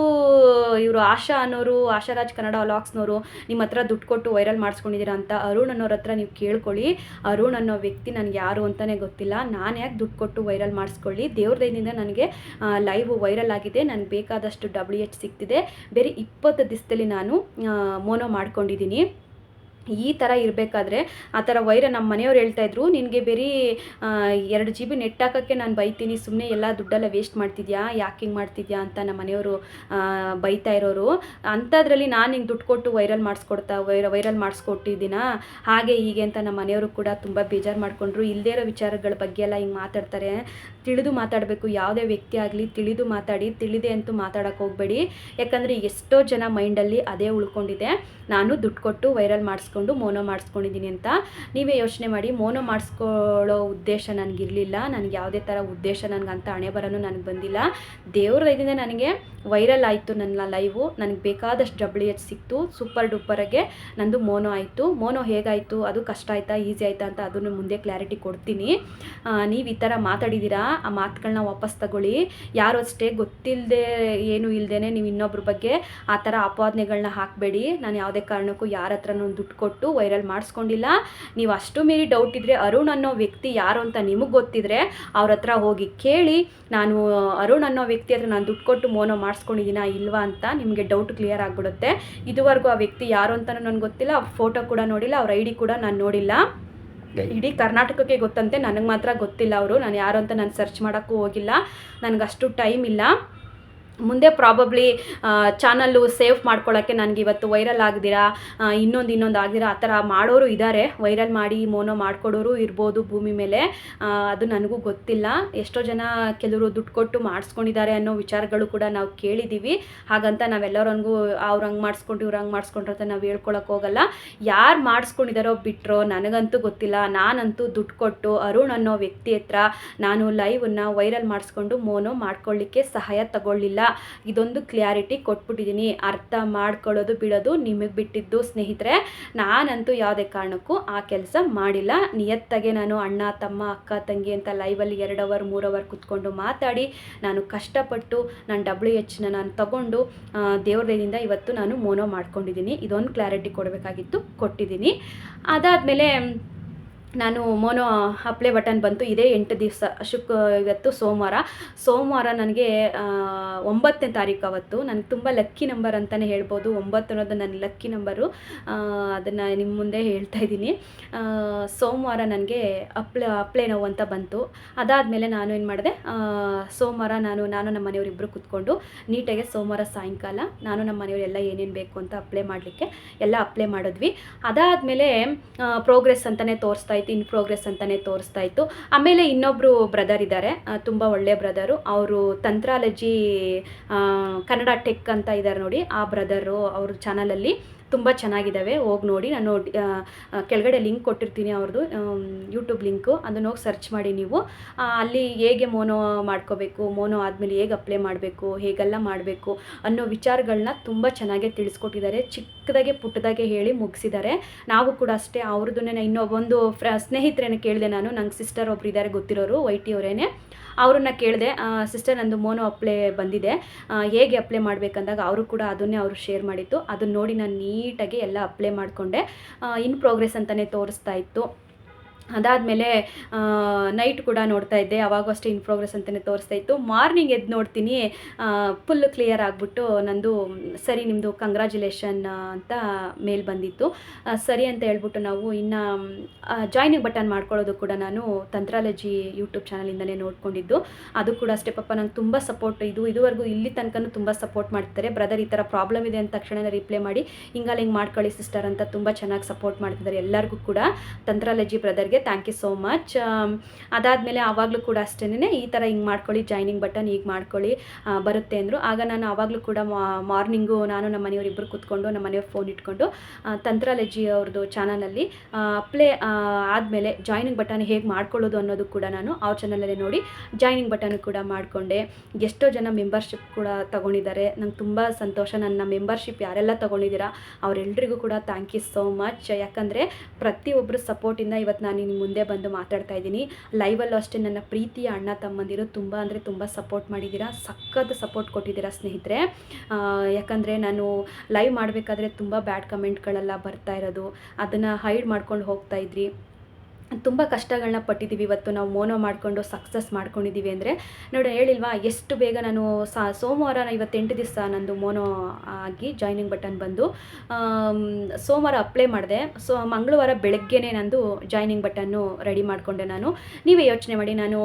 Speaker 1: ಇವರು ಆಶಾ ಅನ್ನೋರು ಆಶಾರಾಜ್ ಕನ್ನಡ ವ್ಲಾಗ್ಸ್ನವರು ನಿಮ್ಮ ಹತ್ರ ದುಡ್ಡು ಕೊಟ್ಟು ವೈರಲ್ ಮಾಡಿಸ್ಕೊಂಡಿದ್ದೀರಾ ಅಂತ ಅರುಣ್ ಅನ್ನೋರ ಹತ್ರ ನೀವು ಕೇಳ್ಕೊಳ್ಳಿ. ಅರುಣ್ ಅನ್ನೋ ವ್ಯಕ್ತಿ ನನಗೆ ಯಾರು ಅಂತಲೇ ಗೊತ್ತಿಲ್ಲ. ನಾನು ಯಾಕೆ ದುಡ್ಡು ಕೊಟ್ಟು ವೈರಲ್ ಮಾಡಿಸ್ಕೊಳ್ಳಿ? ದೇವ್ರ ದಯದಿಂದ ನನಗೆ ಲೈವ್ ವೈರಲ್ ಆಗಿದೆ. ನನಗೆ ಬೇಕಾದಷ್ಟು ಡಬ್ಲ್ಯೂ ಎಚ್ ಸಿಗ್ತಿದೆ. ಬೇರೆ ಇಪ್ಪತ್ತು ದಿವಸದಲ್ಲಿ ನಾನು ಮೋನೋ ಮಾಡ್ಕೊಂಡಿದ್ದೀನಿ. ಈ ಥರ ಇರಬೇಕಾದ್ರೆ ಆ ಥರ ವೈರ ನಮ್ಮ ಮನೆಯವ್ರು ಹೇಳ್ತಾ ಇದ್ರು, ನಿನಗೆ ಬೇರೆ ಎರಡು ಜಿ ಬಿ ನೆಟ್ ಹಾಕೋಕ್ಕೆ ನಾನು ಬೈತೀನಿ ಸುಮ್ಮನೆ ಎಲ್ಲ ದುಡ್ಡೆಲ್ಲ ವೇಸ್ಟ್ ಮಾಡ್ತಿದ್ಯಾ? ಯಾಕೆ ಹಿಂಗೆ ಮಾಡ್ತಿದ್ಯಾ? ಅಂತ ನಮ್ಮ ಮನೆಯವರು ಬೈತಾ ಇರೋರು. ಅಂಥದ್ರಲ್ಲಿ ನಾನು ಹಿಂಗೆ ದುಡ್ಡು ಕೊಟ್ಟು ವೈರಲ್ ಮಾಡಿಸ್ಕೊಡ್ತಾ, ವೈರ, ವೈರಲ್ ಮಾಡಿಸ್ಕೊಟ್ಟಿದ್ದೀನ? ಹಾಗೆ ಹೀಗೆ ಅಂತ ನಮ್ಮ ಮನೆಯವರು ಕೂಡ ತುಂಬ ಬೇಜಾರು ಮಾಡಿಕೊಂಡ್ರು. ಇಲ್ಲದೇ ಇರೋ ವಿಚಾರಗಳ ಬಗ್ಗೆ ಎಲ್ಲ ಹಿಂಗೆ ಮಾತಾಡ್ತಾರೆ. ತಿಳಿದು ಮಾತಾಡಬೇಕು. ಯಾವುದೇ ವ್ಯಕ್ತಿ ಆಗಲಿ ತಿಳಿದು ಮಾತಾಡಿ, ತಿಳಿದೆ ಅಂತೂ ಮಾತಾಡೋಕೆ ಹೋಗಬೇಡಿ. ಯಾಕಂದರೆ ಎಷ್ಟೋ ಜನ ಮೈಂಡಲ್ಲಿ ಅದೇ ಉಳ್ಕೊಂಡಿದೆ. ನಾನು ದುಡ್ಡು ಕೊಟ್ಟು ವೈರಲ್ ಮಾಡಿಸ್ಕೊಂಡು ಮೋನೋ ಮಾಡಿಸ್ಕೊಂಡಿದ್ದೀನಿ ಅಂತ ನೀವೇ ಯೋಚನೆ ಮಾಡಿ, ಮೋನೋ ಮಾಡಿಸ್ಕೊಳ್ಳೋ ಉದ್ದೇಶ ನನಗಿರಲಿಲ್ಲ, ನನಗೆ ಯಾವುದೇ ಥರ ಉದ್ದೇಶ ನನಗೆ ಅಂತ ಹಣೆ ಬರೋನು ನನಗೆ ಬಂದಿಲ್ಲ. ದೇವ್ರ ಇದರಿಂದ ನನಗೆ ವೈರಲ್ ಆಯಿತು ನನ್ನ ಲೈವು ನನಗೆ ಬೇಕಾದಷ್ಟು ಡಬ್ಲ್ಯೂ ಎಚ್ ಸಿಕ್ತು ಸೂಪರ್ ಡೂಪರಾಗೆ ನಂದು ಮೋನೋ ಆಯಿತು. ಮೋನೋ ಹೇಗಾಯಿತು, ಅದು ಕಷ್ಟ ಆಯಿತಾ ಈಸಿ ಆಯಿತಾ ಅಂತ ಅದನ್ನು ಮುಂದೆ ಕ್ಲಾರಿಟಿ ಕೊಡ್ತೀನಿ. ನೀವು ಈ ಥರ ಮಾತಾಡಿದ್ದೀರಾ ಆ ಮಾತುಗಳನ್ನ ವಾಪಸ್ ತಗೊಳ್ಳಿ. ಯಾರು ಅಷ್ಟೇ ಗೊತ್ತಿಲ್ಲದೆ ಏನು ಇಲ್ಲದೇ ನೀವು ಇನ್ನೊಬ್ಬರ ಬಗ್ಗೆ ಆ ಥರ ಅಪವಾದನೆಗಳನ್ನ ಹಾಕಬೇಡಿ. ನಾನು ಯಾವುದೇ ಯಾವುದೇ ಕಾರಣಕ್ಕೂ ಯಾರ ಹತ್ರನೂ ದುಡ್ಡು ಕೊಟ್ಟು ವೈರಲ್ ಮಾಡಿಸ್ಕೊಂಡಿಲ್ಲ. ನೀವು ಅಷ್ಟು ಮೀರಿ ಡೌಟ್ ಇದ್ದರೆ ಅರುಣ್ ಅನ್ನೋ ವ್ಯಕ್ತಿ ಯಾರು ಅಂತ ನಿಮಗೆ ಗೊತ್ತಿದ್ರೆ ಅವ್ರ ಹತ್ರ ಹೋಗಿ ಕೇಳಿ ನಾನು ಅರುಣ್ ಅನ್ನೋ ವ್ಯಕ್ತಿ ಹತ್ರ ನಾನು ದುಡ್ಡು ಕೊಟ್ಟು ಮೋನೋ ಮಾಡಿಸ್ಕೊಂಡಿದ್ದೀನಾ ಇಲ್ವಾ ಅಂತ ನಿಮಗೆ ಡೌಟ್ ಕ್ಲಿಯರ್ ಆಗಿಬಿಡುತ್ತೆ. ಇದುವರೆಗೂ ಆ ವ್ಯಕ್ತಿ ಯಾರು ಅಂತ ನನಗೆ ಗೊತ್ತಿಲ್ಲ ಅವ್ರ ಫೋಟೋ ಕೂಡ ನೋಡಿಲ್ಲ ಅವ್ರ ಐ ಡಿ ಕೂಡ ನಾನು ನೋಡಿಲ್ಲ. ಇಡೀ ಕರ್ನಾಟಕಕ್ಕೆ ಗೊತ್ತಂತೆ ನನಗೆ ಮಾತ್ರ ಗೊತ್ತಿಲ್ಲ ಅವರು. ನಾನು ಯಾರು ಅಂತ ನಾನು ಸರ್ಚ್ ಮಾಡೋಕ್ಕೂ ಹೋಗಿಲ್ಲ. ನನಗಷ್ಟು ಟೈಮ್ ಇಲ್ಲ. ಮುಂದೆ ಪ್ರಾಬಬ್ಲಿ ಚಾನಲ್ಲು ಸೇವ್ ಮಾಡ್ಕೊಳ್ಳೋಕ್ಕೆ ನನಗೆ ಇವತ್ತು ವೈರಲ್ ಆಗದಿರಾ ಇನ್ನೊಂದು ಇನ್ನೊಂದು ಆಗದಿರಾ ಆ ಥರ ಮಾಡೋರು ಇದ್ದಾರೆ ವೈರಲ್ ಮಾಡಿ ಮೋನೋ ಮಾಡಿಕೊಡೋರು ಇರ್ಬೋದು ಭೂಮಿ ಮೇಲೆ. ಅದು ನನಗೂ ಗೊತ್ತಿಲ್ಲ. ಎಷ್ಟೋ ಜನ ಕೆಲವರು ದುಡ್ಡು ಕೊಟ್ಟು ಮಾಡಿಸ್ಕೊಂಡಿದ್ದಾರೆ ಅನ್ನೋ ವಿಚಾರಗಳು ಕೂಡ ನಾವು ಕೇಳಿದ್ದೀವಿ ಹಾಗಂತ ನಾವೆಲ್ಲರನ್ಗೂ ಅವ್ರು ಹಂಗೆ ಮಾಡಿಸ್ಕೊಂಡು ಇವ್ರು ಹಂಗೆ ಮಾಡಿಸ್ಕೊಂಡ್ರು ನಾವು ಹೇಳ್ಕೊಳಕ್ಕೆ ಹೋಗಲ್ಲ. ಯಾರು ಮಾಡಿಸ್ಕೊಂಡಿದ್ದಾರೋ ಬಿಟ್ಟರೋ ನನಗಂತೂ ಗೊತ್ತಿಲ್ಲ. ನಾನಂತೂ ದುಡ್ಡು ಕೊಟ್ಟು ಅರುಣ್ ಅನ್ನೋ ವ್ಯಕ್ತಿ ಹತ್ರ ನಾನು ಲೈವನ್ನು ವೈರಲ್ ಮಾಡಿಸ್ಕೊಂಡು ಮೋನೋ ಮಾಡ್ಕೊಳ್ಳಿಕ್ಕೆ ಸಹಾಯ ತಗೊಳ್ಳಿಲ್ಲ. ಇದೊಂದು ಕ್ಲಿಯಾರಿಟಿ ಕೊಟ್ಬಿಟ್ಟಿದ್ದೀನಿ ಅರ್ಥ ಮಾಡ್ಕೊಳ್ಳೋದು, ಬಿಡೋದು ನಿಮಗೆ ಬಿಟ್ಟಿದ್ದು ಸ್ನೇಹಿತರೆ. ನಾನಂತೂ ಯಾವುದೇ ಕಾರಣಕ್ಕೂ ಆ ಕೆಲಸ ಮಾಡಿಲ್ಲ. ನಿಯತ್ತಾಗೆ ನಾನು ಅಣ್ಣ, ತಮ್ಮ, ಅಕ್ಕ, ತಂಗಿ ಅಂತ ಲೈವಲ್ಲಿ ಎರಡು ಅವರ್ ಮೂರು ಅವರ್ ಕುತ್ಕೊಂಡು ಮಾತಾಡಿ, ನಾನು ಕಷ್ಟಪಟ್ಟು ನಾನು ಡಬ್ಲ್ಯೂ ಎಚ್ನ ನಾನು ತಗೊಂಡು ದೇವ್ರದಿಂದ ಇವತ್ತು ನಾನು ಮೋನೋ ಮಾಡ್ಕೊಂಡಿದ್ದೀನಿ ಇದೊಂದು ಕ್ಲಾರಿಟಿ ಕೊಡಬೇಕಾಗಿತ್ತು ಕೊಟ್ಟಿದ್ದೀನಿ ಅದಾದಮೇಲೆ ನಾನು ಮೋನೋ ಅಪ್ಲೈ ಬಟನ್ ಬಂತು, ಇದೇ ಎಂಟು ದಿವಸ ಶುಕ್ ಇವತ್ತು ಸೋಮವಾರ. ಸೋಮವಾರ ನನಗೆ ಒಂಬತ್ತನೇ ತಾರೀಕು ಅವತ್ತು. ನನಗೆ ತುಂಬ ಲಕ್ಕಿ ನಂಬರ್ ಅಂತಲೇ ಹೇಳ್ಬೋದು. ಒಂಬತ್ತು ಅನ್ನೋದು ನನ್ನ ಲಕ್ಕಿ ನಂಬರು. ಅದನ್ನು ನಿಮ್ಮ ಮುಂದೆ ಹೇಳ್ತಾ ಇದ್ದೀನಿ. ಸೋಮವಾರ ನನಗೆ ಅಪ್ಲೆ, ಅಪ್ಲೈ ನೋವು ಅಂತ ಬಂತು. ಅದಾದಮೇಲೆ ನಾನು ಏನು ಮಾಡಿದೆ? ಸೋಮವಾರ ನಾನು ನಾನು ನಮ್ಮ ಮನೆಯವರಿಬ್ಬರು ಕೂತ್ಕೊಂಡು ನೀಟಾಗಿ ಸೋಮವಾರ ಸಾಯಂಕಾಲ ನಾನು ನಮ್ಮ ಮನೆಯವರೆಲ್ಲ ಏನೇನು ಬೇಕು ಅಂತ ಅಪ್ಲೈ ಮಾಡಲಿಕ್ಕೆ ಎಲ್ಲ ಅಪ್ಲೈ ಮಾಡಿದ್ವಿ. ಅದಾದಮೇಲೆ ಪ್ರೋಗ್ರೆಸ್ ಅಂತಲೇ ತೋರಿಸ್ತಾ ಇತ್ತು ಇನ್ ಪ್ರೋಗ್ರೆಸ್ ಅಂತಲೇ ತೋರಿಸ್ತಾ ಇತ್ತು. ಆಮೇಲೆ ಇನ್ನೊಬ್ಬರು ಬ್ರದರ್ ಇದ್ದಾರೆ ತುಂಬ ಒಳ್ಳೆಯ ಬ್ರದರು. ಅವರು ತಂತ್ರಾಲಜಿ ಕನ್ನಡ ಟೆಕ್ ಅಂತ ಇದ್ದಾರೆ ನೋಡಿ. ಆ ಬ್ರದರು ಅವ್ರ ಚಾನಲಲ್ಲಿ ತುಂಬ ಚೆನ್ನಾಗಿದ್ದಾವೆ ಹೋಗಿ ನೋಡಿ. ನಾನು ಕೆಳಗಡೆ ಲಿಂಕ್ ಕೊಟ್ಟಿರ್ತೀನಿ ಅವ್ರದ್ದು ಯೂಟ್ಯೂಬ್ ಲಿಂಕು. ಅದನ್ನು ಹೋಗಿ ಸರ್ಚ್ ಮಾಡಿ ನೀವು. ಅಲ್ಲಿ ಹೇಗೆ ಮೋನೋ ಮಾಡ್ಕೋಬೇಕು, ಮೋನೋ ಆದಮೇಲೆ ಹೇಗೆ ಅಪ್ಲೈ ಮಾಡಬೇಕು, ಹೇಗೆಲ್ಲ ಮಾಡಬೇಕು ಅನ್ನೋ ವಿಚಾರಗಳನ್ನ ತುಂಬ ಚೆನ್ನಾಗಿ ತಿಳಿಸ್ಕೊಟ್ಟಿದ್ದಾರೆ. ಚಿಕ್ಕದಾಗೆ ಪುಟ್ಟದಾಗೆ ಹೇಳಿ ಮುಗಿಸಿದ್ದಾರೆ. ನಾವು ಕೂಡ ಅಷ್ಟೇ ಅವ್ರದ್ದನ್ನೇ ಇನ್ನೊಬ್ಬೊಂದು ಫ್ರ, ಸ್ನೇಹಿತರೇನೆ ಕೇಳಿದೆ ನಾನು. ನಂಗೆ ಸಿಸ್ಟರ್ ಒಬ್ರು ಇದ್ದಾರೆ ಗೊತ್ತಿರೋರು ವೈ ಟಿ ಅವರೇನೆ. ಅವ್ರನ್ನ ಕೇಳಿದೆ ಸಿಸ್ಟರ್ ನಂದು ಮೋನೋ ಅಪ್ಲೈ ಬಂದಿದೆ. ಹೇಗೆ ಅಪ್ಲೈ ಮಾಡಬೇಕಂದಾಗ ಅವರು ಕೂಡ ಅದನ್ನೇ ಅವರು ಶೇರ್ ಮಾಡಿತ್ತು. ಅದನ್ನ ನೋಡಿ ನಾನು ನೀಟಾಗಿ ಎಲ್ಲ ಅಪ್ಲೈ ಮಾಡಿಕೊಂಡೆ. ಇನ್ ಪ್ರೋಗ್ರೆಸ್ ಅಂತಲೇ ತೋರಿಸ್ತಾ ಇತ್ತು. ಅದಾದಮೇಲೆ ನೈಟ್ ಕೂಡ ನೋಡ್ತಾ ಇದ್ದೆ. ಅವಾಗೂ ಅಷ್ಟೇ ಇನ್ ಪ್ರೋಗ್ರೆಸ್ ಅಂತಲೇ ತೋರಿಸ್ತಾ ಇತ್ತು. ಮಾರ್ನಿಂಗ್ ಎದ್ದು ನೋಡ್ತೀನಿ. ಫುಲ್ ಕ್ಲಿಯರ್ ಆಗಿಬಿಟ್ಟು ನಂದು, ಸರಿ ನಿಮ್ಮದು ಕಂಗ್ರ್ಯಾಚುಲೇಷನ್ ಅಂತ ಮೇಲ್ ಬಂದಿತ್ತು. ಸರಿ ಅಂತ ಹೇಳ್ಬಿಟ್ಟು ನಾವು ಇನ್ನು ಜಾಯ್ನಿಂಗ್ ಬಟನ್ ಮಾಡ್ಕೊಳ್ಳೋದು ಕೂಡ ನಾನು ತಂತ್ರಾಲಜಿ ಯೂಟ್ಯೂಬ್ ಚಾನಲಿಂದಲೇ ನೋಡ್ಕೊಂಡಿದ್ದು. ಅದು ಕೂಡ ಅಷ್ಟೇ ಪಾಪ ನಂಗೆ ತುಂಬ ಸಪೋರ್ಟ್ ಇದು, ಇದುವರೆಗೂ ಇಲ್ಲಿ ತನಕನೂ ತುಂಬ ಸಪೋರ್ಟ್ ಮಾಡ್ತಾರೆ. ಬ್ರದರ್ ಈ ಥರ ಪ್ರಾಬ್ಲಮ್ ಇದೆ ಅಂತ ತಕ್ಷಣ ರಿಪ್ಲೈ ಮಾಡಿ. ಹಿಂಗಲ್ಲಿ ಹಿಂಗೆ ಮಾಡ್ಕೊಳ್ಳಿ ಸಿಸ್ಟರ್ ಅಂತ ತುಂಬ ಚೆನ್ನಾಗಿ ಸಪೋರ್ಟ್ ಮಾಡ್ತಿದ್ದಾರೆ ಎಲ್ಲರಿಗೂ ಕೂಡ. ತಂತ್ರಾಲಜಿ ಬ್ರದರ್ಗೆ ಥ್ಯಾಂಕ್ ಯು ಸೋ ಮಚ್ ಅದಾದಮೇಲೆ ಆವಾಗಲೂ ಕೂಡ ಅಷ್ಟೇ ಈ ಥರ ಹಿಂಗೆ ಮಾಡ್ಕೊಳ್ಳಿ ಜಾಯ್ನಿಂಗ್ ಬಟನ್ ಈಗ ಮಾಡ್ಕೊಳ್ಳಿ ಬರುತ್ತೆ ಅಂದರು. ಆಗ ನಾನು ಆವಾಗಲೂ ಕೂಡ ಮಾರ್ನಿಂಗು ನಾನು ನಮ್ಮ ಮನೆಯವರಿಬ್ಬರು ಕೂತ್ಕೊಂಡು, ನಮ್ಮ ಮನೆಯವ್ರು ಫೋನ್ ಇಟ್ಕೊಂಡು ತಂತ್ರಾಲಜಿ ಅವ್ರದ್ದು ಚಾನಲಲ್ಲಿ ಅಪ್ಲೈ ಆದಮೇಲೆ ಜಾಯ್ನಿಂಗ್ ಬಟನ್ ಹೇಗೆ ಮಾಡ್ಕೊಳ್ಳೋದು ಅನ್ನೋದು ಕೂಡ ನಾನು ಅವ್ರ ಚಾನಲಲ್ಲೇ ನೋಡಿ ಜಾಯ್ನಿಂಗ್ ಬಟನ್ ಕೂಡ ಮಾಡಿಕೊಂಡೆ. ಎಷ್ಟೋ ಜನ ಮೆಂಬರ್ಶಿಪ್ ಕೂಡ ತಗೊಂಡಿದ್ದಾರೆ. ನಂಗೆ ತುಂಬ ಸಂತೋಷ. ನನ್ನ ಮೆಂಬರ್ಶಿಪ್ ಯಾರೆಲ್ಲ ತೊಗೊಂಡಿದ್ದೀರಾ ಅವರೆಲ್ಲರಿಗೂ ಕೂಡ ಥ್ಯಾಂಕ್ ಯು ಸೋ ಮಚ್ ಯಾಕಂದರೆ ಪ್ರತಿಯೊಬ್ಬರು ಸಪೋರ್ಟಿಂದ ಇವತ್ತು ನಾನು ನಿಮ್ಮ ಮುಂದೆ ಬಂದು ಮಾತಾಡ್ತಾ ಇದ್ದೀನಿ. ಲೈವಲ್ಲೂ ಅಷ್ಟೇ ನನ್ನ ಪ್ರೀತಿಯ ಅಣ್ಣ ತಮ್ಮಂದಿರು ತುಂಬ ಅಂದರೆ ತುಂಬ ಸಪೋರ್ಟ್ ಮಾಡಿದ್ದೀರಾ? ಸಖತ್ ಸಪೋರ್ಟ್ ಕೊಟ್ಟಿದ್ದೀರಾ ಸ್ನೇಹಿತರೆ. ಯಾಕಂದರೆ ನಾನು ಲೈವ್ ಮಾಡಬೇಕಾದ್ರೆ ತುಂಬ ಬ್ಯಾಡ್ ಕಮೆಂಟ್ಗಳೆಲ್ಲ ಬರ್ತಾ ಇರೋದು. ಅದನ್ನು ಹೈಡ್ ಮಾಡ್ಕೊಂಡು ಹೋಗ್ತಾ ಇದ್ರಿ. ತುಂಬ ಕಷ್ಟಗಳನ್ನ ಪಟ್ಟಿದ್ದೀವಿ. ಇವತ್ತು ನಾವು ಮೋನೋ ಮಾಡಿಕೊಂಡು ಸಕ್ಸಸ್ ಮಾಡ್ಕೊಂಡಿದ್ದೀವಿ ಅಂದರೆ, ನೋಡಿ ಹೇಳಿಲ್ವಾ, ಎಷ್ಟು ಬೇಗ ನಾನು ಸಾ, ಸೋಮವಾರ ಇವತ್ತೆಂಟು ದಿವಸ ನಂದು ಮೋನೋ ಆಗಿ ಜಾಯ್ನಿಂಗ್ ಬಟನ್ ಬಂದು ಸೋಮವಾರ ಅಪ್ಲೈ ಮಾಡಿದೆ. ಸೊ, ಮಂಗಳವಾರ ಬೆಳಗ್ಗೆನೇ ನಂದು ಜಾಯ್ನಿಂಗ್ ಬಟನ್ನು ರೆಡಿ ಮಾಡಿಕೊಂಡೆ ನಾನು. ನೀವೇ ಯೋಚನೆ ಮಾಡಿ, ನಾನು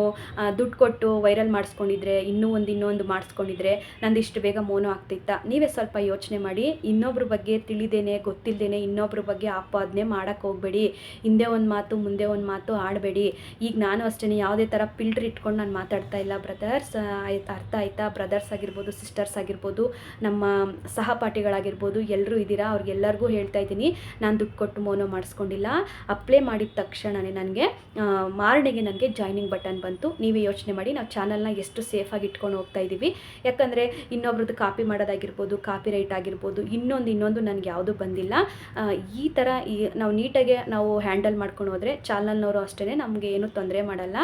Speaker 1: ದುಡ್ಡು ಕೊಟ್ಟು ವೈರಲ್ ಮಾಡಿಸ್ಕೊಂಡಿದ್ರೆ, ಇನ್ನೂ ಒಂದು ಇನ್ನೊಂದು ಮಾಡಿಸ್ಕೊಂಡಿದ್ರೆ, ನಂದು ಇಷ್ಟು ಬೇಗ ಮೋನೋ ಆಗ್ತಿತ್ತಾ? ನೀವೇ ಸ್ವಲ್ಪ ಯೋಚನೆ ಮಾಡಿ, ಇನ್ನೊಬ್ರ ಬಗ್ಗೆ ತಿಳಿದೇನೆ ಗೊತ್ತಿಲ್ಲದೇನೆ ಇನ್ನೊಬ್ರ ಬಗ್ಗೆ ಆಪಾದನೆ ಮಾಡೋಕ್ಕೆ ಹೋಗಬೇಡಿ. ಹಿಂದೆ ಒಂದು ಮಾತು, ಮುಂದೆ ಒಂದು ಮಾತು ಆಡಬೇಡಿ. ಈಗ ನಾನು ಅಷ್ಟೇ ಯಾವುದೇ ಥರ ಫಿಲ್ಟ್ರ್ ಇಟ್ಕೊಂಡು ನಾನು ಮಾತಾಡ್ತಾ ಇಲ್ಲ ಬ್ರದರ್ಸ್ ಆಯ್ತು, ಅರ್ಥ ಆಯ್ತಾ? ಬ್ರದರ್ಸ್ ಆಗಿರ್ಬೋದು ಸಿಸ್ಟರ್ಸ್ ಆಗಿರ್ಬೋದು, ನಮ್ಮ ಸಹಪಾಠಿಗಳಾಗಿರ್ಬೋದು ಎಲ್ಲರೂ ಇದ್ದೀರಾ? ಅವ್ರಿಗೆಲ್ಲರಿಗೂ ಹೇಳ್ತಾ ಇದ್ದೀನಿ. ನಾನು ದುಡ್ಡು ಕೊಟ್ಟು ಮೋನೋ ಮಾಡಿಸ್ಕೊಂಡಿಲ್ಲ. ಅಪ್ಲೈ ಮಾಡಿದ ತಕ್ಷಣವೇ ನನಗೆ ಮಾರನೆಗೆ ನನಗೆ ಜಾಯ್ನಿಂಗ್ ಬಟನ್ ಬಂತು. ನೀವೇ ಯೋಚನೆ ಮಾಡಿ, ನಾವು ಚಾನಲ್ನ ಎಷ್ಟು ಸೇಫಾಗಿ ಇಟ್ಕೊಂಡು ಹೋಗ್ತಾ ಇದ್ದೀವಿ ಯಾಕಂದರೆ ಇನ್ನೊಬ್ರದ್ದು ಕಾಪಿ ಮಾಡೋದಾಗಿರ್ಬೋದು ಕಾಪಿ ರೈಟ್ ಆಗಿರ್ಬೋದು, ಇನ್ನೊಂದು ಇನ್ನೊಂದು ನನಗೆ ಯಾವುದೂ ಬಂದಿಲ್ಲ. ಈ ಥರ ನಾವು ನೀಟಾಗೆ ನಾವು ಹ್ಯಾಂಡಲ್ ಮಾಡ್ಕೊಂಡು ಹೋದರೆ ಚಾ ಚಾನಲ್ನವರು ಅಷ್ಟೇ ನಮಗೆ ಏನು ತೊಂದರೆ ಮಾಡಲ್ಲ.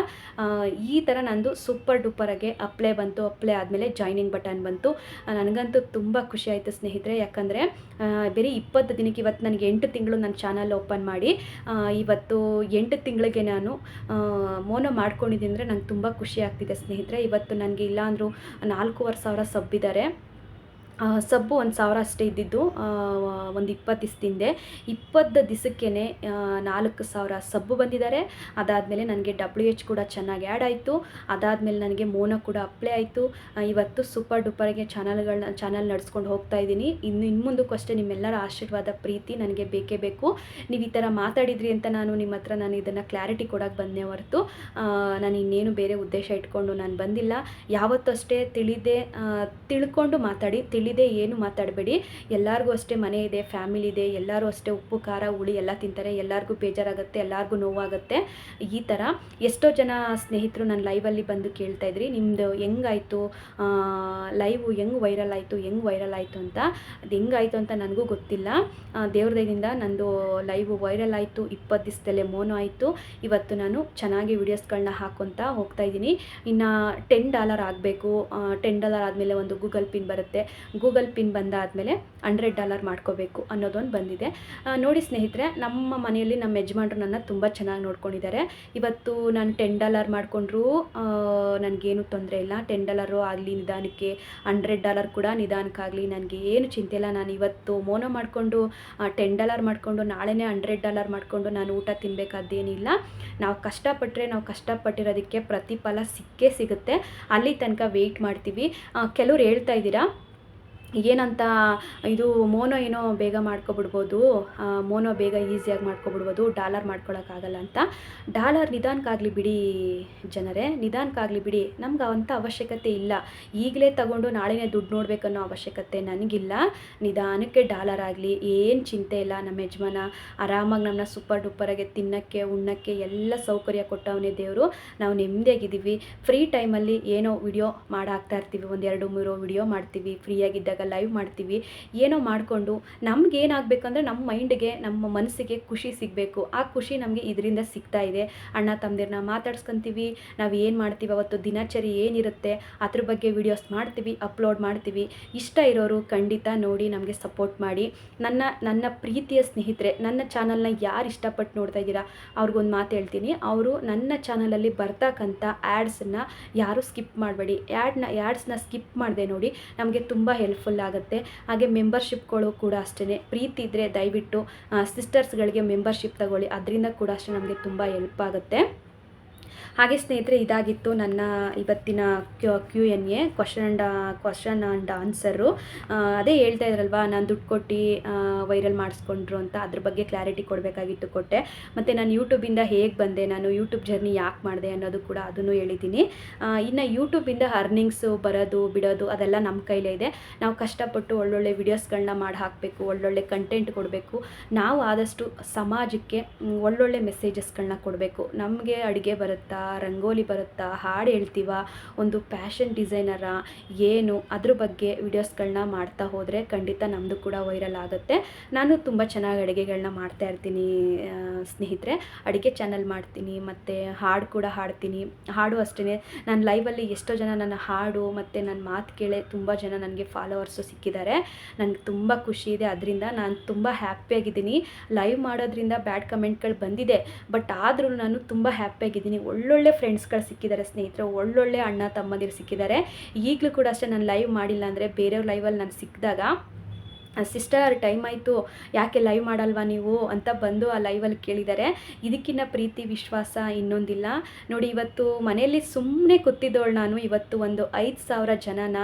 Speaker 1: ಈ ಥರ ನಂದು ಸೂಪರ್ ಡೂಪರಾಗೆ ಅಪ್ಲೈ ಬಂತು, ಅಪ್ಲೈ ಆದಮೇಲೆ ಜಾಯ್ನಿಂಗ್ ಬಟನ್ ಬಂತು. ನನಗಂತೂ ತುಂಬ ಖುಷಿ ಆಯಿತು ಸ್ನೇಹಿತರೆ, ಯಾಕಂದರೆ ಬರೀ ಇಪ್ಪತ್ತು ದಿನಕ್ಕೆ ಇವತ್ತು ನನಗೆ ಎಂಟು ತಿಂಗಳು ನನ್ನ ಚಾನಲ್ ಓಪನ್ ಮಾಡಿ ಇವತ್ತು ಎಂಟು ತಿಂಗಳಿಗೆ ನಾನು ಮೋನೋ ಮಾಡ್ಕೊಂಡಿದ್ದೀನಿ ಅಂದರೆ ನಂಗೆ ತುಂಬ ಖುಷಿ ಆಗ್ತಿದೆ ಸ್ನೇಹಿತರೆ. ಇವತ್ತು ನನಗೆ ಇಲ್ಲಾಂದರೂ ನಾಲ್ಕೂವರೆ ಸಾವಿರ ಸಬ್ಬಿದ್ದಾರೆ. ಸಬ್ಬು ಒಂದು ಸಾವಿರ ಅಷ್ಟೇ ಇದ್ದಿದ್ದು ಒಂದು ಇಪ್ಪತ್ತು ದಿವಸದಿಂದೆ ಇಪ್ಪತ್ತು ದಿವಸಕ್ಕೇ ನಾಲ್ಕು ಸಾವಿರ ಸಬ್ಬು ಬಂದಿದ್ದಾರೆ. ಅದಾದಮೇಲೆ ನನಗೆ ಡಬ್ಲ್ಯೂ ಎಚ್ ಕೂಡ ಚೆನ್ನಾಗಿ ಆ್ಯಡ್ ಆಯಿತು. ಅದಾದಮೇಲೆ ನನಗೆ ಮೋನ ಕೂಡ ಅಪ್ಲೈ ಆಯಿತು. ಇವತ್ತು ಸೂಪರ್ ಡೂಪರ್ಗೆ ಚಾನಲ್ಗಳನ್ನ ಚಾನಲ್ ನಡೆಸ್ಕೊಂಡು ಹೋಗ್ತಾ ಇದ್ದೀನಿ. ಇನ್ನು ಇನ್ನು ಮುಂದಕ್ಕೂ ಅಷ್ಟೇ ನಿಮ್ಮೆಲ್ಲರ ಆಶೀರ್ವಾದ, ಪ್ರೀತಿ ನನಗೆ ಬೇಕೇ ಬೇಕು. ನೀವು ಈ ಥರ ಮಾತಾಡಿದ್ರಿ ಅಂತ ನಾನು ನಿಮ್ಮ ಹತ್ರ ನಾನು ಇದನ್ನು ಕ್ಲಾರಿಟಿ ಕೊಡೋಕ್ಕೆ ಬಂದೆ ಹೊರತು. ನಾನು ಇನ್ನೇನು ಬೇರೆ ಉದ್ದೇಶ ಇಟ್ಕೊಂಡು ನಾನು ಬಂದಿಲ್ಲ. ಯಾವತ್ತೂ ಅಷ್ಟೇ ತಿಳಿದೇ ತಿಳ್ಕೊಂಡು ಮಾತಾಡಿ ತಿಳಿದೇ ಏನು ಮಾತಾಡಬೇಡಿ. ಎಲ್ಲರಿಗೂ ಅಷ್ಟೇ ಮನೆ ಇದೆ, ಫ್ಯಾಮಿಲಿ ಇದೆ, ಎಲ್ಲರೂ ಅಷ್ಟೇ ಉಪ್ಪು, ಖಾರ, ಹುಳಿ ಎಲ್ಲ ತಿಂತಾರೆ. ಎಲ್ಲರಿಗೂ ಬೇಜಾರಾಗುತ್ತೆ, ಎಲ್ಲರಿಗೂ ನೋವಾಗುತ್ತೆ. ಈ ಥರ ಎಷ್ಟೋ ಜನ ಸ್ನೇಹಿತರು ನಾನು ಲೈವಲ್ಲಿ ಬಂದು ಕೇಳ್ತಾ ಇದ್ರಿ ನಿಮ್ಮದು ಹೆಂಗಾಯಿತು? ಲೈವು ಹೆಂಗೆ ವೈರಲ್ ಆಯಿತು, ಹೆಂಗೆ ವೈರಲ್ ಆಯಿತು ಅಂತ. ಅದು ಹೆಂಗಾಯಿತು ಅಂತ ನನಗೂ ಗೊತ್ತಿಲ್ಲ. ದೇವ್ರದಯದಿಂದ ದೇವ್ರ ನಂದು ಲೈವ್ ವೈರಲ್ ಆಯಿತು, ಇಪ್ಪತ್ತು ದಿವಸದಲ್ಲೇ ಮೋನೋ ಆಯಿತು. ಇವತ್ತು ನಾನು ಚೆನ್ನಾಗಿ ವೀಡಿಯೋಸ್ಗಳನ್ನ ಹಾಕ್ಕೊತಾ ಹೋಗ್ತಾ ಇದ್ದೀನಿ. ಇನ್ನು ಟೆನ್ ಡಾಲರ್ ಆಗಬೇಕು. ಟೆನ್ ಡಾಲರ್ ಆದಮೇಲೆ ಒಂದು ಗೂಗಲ್ ಪಿನ್ ಬರುತ್ತೆ. ಗೂಗಲ್ ಪಿನ್ ಬಂದಾದಮೇಲೆ ಹಂಡ್ರೆಡ್ ಡಾಲರ್ ಮಾಡ್ಕೋಬೇಕು ಅನ್ನೋದೊಂದು ಬಂದಿದೆ. ನೋಡಿ ಸ್ನೇಹಿತರೆ, ನಮ್ಮ ಮನೆಯಲ್ಲಿ ನಮ್ಮ ಯಜಮಾನ್ರು ನನ್ನ ತುಂಬ ಚೆನ್ನಾಗಿ ನೋಡ್ಕೊಂಡಿದ್ದಾರೆ. ಇವತ್ತು ನಾನು ಟೆನ್ ಡಾಲರ್ ಮಾಡಿಕೊಂಡ್ರು ನನಗೇನು ತೊಂದರೆ ಇಲ್ಲ. ಟೆನ್ ಡಾಲರು ಆಗಲಿ, ನಿಧಾನಕ್ಕೆ ಹಂಡ್ರೆಡ್ ಡಾಲರ್ ಕೂಡ ನಿಧಾನಕ್ಕಾಗಲಿ ನನಗೆ ಏನು ಚಿಂತೆ ಇಲ್ಲ. ನಾನು ಇವತ್ತು ಮೋನೋ ಮಾಡಿಕೊಂಡು ಟೆನ್ ಡಾಲರ್ ಮಾಡಿಕೊಂಡು, ನಾಳೆನೇ ಹಂಡ್ರೆಡ್ ಡಾಲರ್ ಮಾಡಿಕೊಂಡು ನಾನು ಊಟ ತಿನ್ನಬೇಕಾದ್ದೇನಿಲ್ಲ ನಾವು ಕಷ್ಟಪಟ್ಟರೆ ನಾವು ಕಷ್ಟಪಟ್ಟಿರೋದಕ್ಕೆ ಪ್ರತಿಫಲ ಸಿಕ್ಕೇ ಸಿಗುತ್ತೆ. ಅಲ್ಲಿ ತನಕ ವೆಯ್ಟ್ ಮಾಡ್ತೀವಿ. ಕೆಲವ್ರು ಹೇಳ್ತಾ ಇದ್ದೀರಾ ಏನಂತ, ಇದು ಮೋನೋ ಏನೋ ಬೇಗ ಮಾಡ್ಕೊಬಿಡ್ಬೋದು ಮೋನೋ ಬೇಗ ಈಸಿಯಾಗಿ ಮಾಡ್ಕೊಬಿಡ್ಬೋದು ಡಾಲರ್ ಮಾಡ್ಕೊಳಕ್ಕಾಗಲ್ಲ ಅಂತ. ಡಾಲರ್ ನಿಧಾನಕ್ಕಾಗಲಿ ಬಿಡಿ ಜನರೇ, ನಿಧಾನಕ್ಕಾಗಲಿ ಬಿಡಿ. ನಮ್ಗೆ ಅವಂಥ ಅವಶ್ಯಕತೆ ಇಲ್ಲ. ಈಗಲೇ ತಗೊಂಡು ನಾಳೆನೇ ದುಡ್ಡು ನೋಡಬೇಕನ್ನೋ ಅವಶ್ಯಕತೆ ನನಗಿಲ್ಲ. ನಿಧಾನಕ್ಕೆ ಡಾಲರ್ ಆಗಲಿ, ಏನು ಚಿಂತೆ ಇಲ್ಲ ನಮ್ಮ ಯಜಮಾನ. ಆರಾಮಾಗಿ ನಮ್ಮನ್ನ ಸೂಪರ್ ಡೂಪರಾಗೆ ತಿನ್ನೋಕ್ಕೆ, ಉಣ್ಣಕ್ಕೆ ಎಲ್ಲ ಸೌಕರ್ಯ ಕೊಟ್ಟವನೇ ದೇವರು. ನಾವು ನೆಮ್ಮದಿಯಾಗಿದ್ದೀವಿ. ಫ್ರೀ ಟೈಮಲ್ಲಿ ಏನೋ ವಿಡಿಯೋ ಮಾಡಾಕ್ತಾ ಇರ್ತೀವಿ. ಒಂದು ಎರಡು ಮೂರು ವಿಡಿಯೋ ಮಾಡ್ತೀವಿ. ಫ್ರೀಯಾಗಿದ್ದಾಗ ಲೈವ್ ಮಾಡ್ತೀವಿ. ಏನೋ ಮಾಡಿಕೊಂಡು ನಮ್ಗೆ ಏನಾಗಬೇಕಂದ್ರೆ ನಮ್ಮ ಮೈಂಡ್ಗೆ ನಮ್ಮ ಮನಸ್ಸಿಗೆ ಖುಷಿ ಸಿಗಬೇಕು. ಆ ಖುಷಿ ನಮಗೆ ಇದರಿಂದ ಸಿಗ್ತಾ ಇದೆ. ಅಣ್ಣ ತಮ್ಮದಿರನ್ನ ಮಾತಾಡ್ಸ್ಕೊತೀವಿ. ನಾವು ಏನು ಮಾಡ್ತೀವಿ ಅವತ್ತು? ದಿನಚರಿ ಏನಿರುತ್ತೆ? ಅದ್ರ ಬಗ್ಗೆ ವಿಡಿಯೋಸ್ ಮಾಡ್ತೀವಿ ಅಪ್ಲೋಡ್ ಮಾಡ್ತೀವಿ. ಇಷ್ಟ ಇರೋರು ಖಂಡಿತ ನೋಡಿ ನಮಗೆ ಸಪೋರ್ಟ್ ಮಾಡಿ. ನನ್ನ ನನ್ನ ಪ್ರೀತಿಯ ಸ್ನೇಹಿತರೆ, ನನ್ನ ಚಾನಲ್ನ ಯಾರು ಇಷ್ಟಪಟ್ಟು ನೋಡ್ತಾ ಇದ್ದೀರಾ? ಅವ್ರಿಗೊಂದು ಮಾತು ಹೇಳ್ತೀನಿ. ಅವರು ನನ್ನ ಚಾನಲಲ್ಲಿ ಬರ್ತಕ್ಕಂಥ ಆ್ಯಡ್ಸನ್ನು ಯಾರು ಸ್ಕಿಪ್ ಮಾಡಬೇಡಿ. ಆ್ಯಡ್ನ ಆ್ಯಡ್ಸ್ನ ಸ್ಕಿಪ್ ಮಾಡಿದೆ ನೋಡಿ ನಮಗೆ ತುಂಬ ಹೆಲ್ಪ್ಫುಲ್ ಆಗುತ್ತೆ. ಹಾಗೆ ಮೆಂಬರ್ಶಿಪ್ಗಳು ಕೂಡ ಅಷ್ಟೇ ಪ್ರೀತಿ ಇದ್ದರೆ ದಯವಿಟ್ಟು ಸಿಸ್ಟರ್ಸ್ಗಳಿಗೆ ಮೆಂಬರ್ಶಿಪ್ ತಗೊಳ್ಳಿ. ಅದರಿಂದ ಕೂಡ ಅಷ್ಟೇ ನಮಗೆ ತುಂಬ ಹೆಲ್ಪ್ ಆಗುತ್ತೆ. ಹಾಗೆ ಸ್ನೇಹಿತರೆ, ಇದಾಗಿತ್ತು ನನ್ನ ಇವತ್ತಿನ Q Q N A question and question and answer ಅದೇ ಹೇಳ್ತಾ ಇದ್ರಲ್ವಾ, ನಾನು ದುಡ್ಡು ಕೊಟ್ಟು ವೈರಲ್ ಮಾಡಿಸ್ಕೊಂಡ್ರು ಅಂತ, ಅದ್ರ ಬಗ್ಗೆ ಕ್ಲಾರಿಟಿ ಕೊಡಬೇಕಾಗಿತ್ತು ಕೊಟ್ಟೆ. ಮತ್ತು ನಾನು ಯೂಟ್ಯೂಬಿಂದ ಹೇಗೆ ಬಂದೆ, ನಾನು ಯೂಟ್ಯೂಬ್ ಜರ್ನಿ ಯಾಕೆ ಮಾಡಿದೆ ಅನ್ನೋದು ಕೂಡ ಅದನ್ನು ಹೇಳಿದ್ದೀನಿ. ಇನ್ನು ಯೂಟ್ಯೂಬಿಂದ ಅರ್ನಿಂಗ್ಸು ಬರೋದು, ಬಿಡೋದು, ಅದೆಲ್ಲ ನಮ್ಮ ಕೈಲೇ ಇದೆ. ನಾವು ಕಷ್ಟಪಟ್ಟು ಒಳ್ಳೊಳ್ಳೆ ವಿಡಿಯೋಸ್ಗಳನ್ನ ಮಾಡಿ ಹಾಕಬೇಕು, ಒಳ್ಳೊಳ್ಳೆ ಕಂಟೆಂಟ್ ಕೊಡಬೇಕು. ನಾವು ಆದಷ್ಟು ಸಮಾಜಕ್ಕೆ, ಒಳ್ಳೊಳ್ಳೆ ಮೆಸೇಜಸ್ಗಳನ್ನ ಕೊಡಬೇಕು. ನಮಗೆ ಅಡುಗೆ ಬರುತ್ತಾ. ರಂಗೋಲಿ ಬರುತ್ತಾ, ಹಾಡು ಹೇಳ್ತೀವ, ಒಂದು ಫ್ಯಾಷನ್ ಡಿಸೈನರ ಏನು, ಅದ್ರ ಬಗ್ಗೆ ವಿಡಿಯೋಸ್ಗಳನ್ನ ಮಾಡ್ತಾ ಹೋದರೆ ಖಂಡಿತ ನಮ್ಮದು ಕೂಡ ವೈರಲ್ ಆಗುತ್ತೆ. ನಾನು ತುಂಬ ಚೆನ್ನಾಗಿ ಅಡುಗೆಗಳನ್ನ ಮಾಡ್ತಾ ಇರ್ತೀನಿ ಸ್ನೇಹಿತರೆ. ಅಡುಗೆ ಚಾನಲ್ ಮಾಡ್ತೀನಿ, ಮತ್ತು ಹಾಡು ಕೂಡ ಹಾಡ್ತೀನಿ. ಹಾಡು ಅಷ್ಟೇ ನಾನು ಲೈವಲ್ಲಿ ಎಷ್ಟೋ ಜನ ನನ್ನ ಹಾಡು ಮತ್ತು ನನ್ನ ಮಾತು ಕೇಳೇ ತುಂಬ ಜನ ನನಗೆ ಫಾಲೋವರ್ಸು ಸಿಕ್ಕಿದ್ದಾರೆ. ನನಗೆ ತುಂಬ ಖುಷಿ ಇದೆ. ಅದರಿಂದ ನಾನು ತುಂಬ ಹ್ಯಾಪಿಯಾಗಿದ್ದೀನಿ ಲೈವ್ ಮಾಡೋದ್ರಿಂದ ಬ್ಯಾಡ್ ಕಮೆಂಟ್ಗಳು ಬಂದಿದೆ. ಬಟ್ ಆದರೂ ನಾನು ತುಂಬ ಹ್ಯಾಪಿಯಾಗಿದ್ದೀನಿ ಒಳ್ಳೊಳ್ಳೆ ಫ್ರೆಂಡ್ಸ್ಗಳು ಸಿಕ್ಕಿದ್ದಾರೆ ಸ್ನೇಹಿತರು, ಒಳ್ಳೊಳ್ಳೆ ಅಣ್ಣ ತಮ್ಮಂದಿರು ಸಿಕ್ಕಿದ್ದಾರೆ. ಈಗಲೂ ಕೂಡ ಅಷ್ಟೇ ನಾನು ಲೈವ್ ಮಾಡಿಲ್ಲ ಅಂದರೆ ಬೇರೆಯವ್ರ ಲೈವಲ್ಲಿ ನಾನು ಸಿಕ್ಕಿದಾಗ ಸಿಸ್ಟರ್ ಟೈಮ್ ಆಯಿತು, ಯಾಕೆ ಲೈವ್ ಮಾಡಲ್ವಾ ನೀವು ಅಂತ ಬಂದು ಆ ಲೈವಲ್ಲಿ ಕೇಳಿದ್ದಾರೆ. ಇದಕ್ಕಿನ್ನ ಪ್ರೀತಿ, ವಿಶ್ವಾಸ ಇನ್ನೊಂದಿಲ್ಲ. ನೋಡಿ, ಇವತ್ತು ಮನೆಯಲ್ಲಿ ಸುಮ್ಮನೆ ಕೂತಿದ್ದವಳು ನಾನು, ಇವತ್ತು ಒಂದು ಐದು ಸಾವಿರ ಜನನ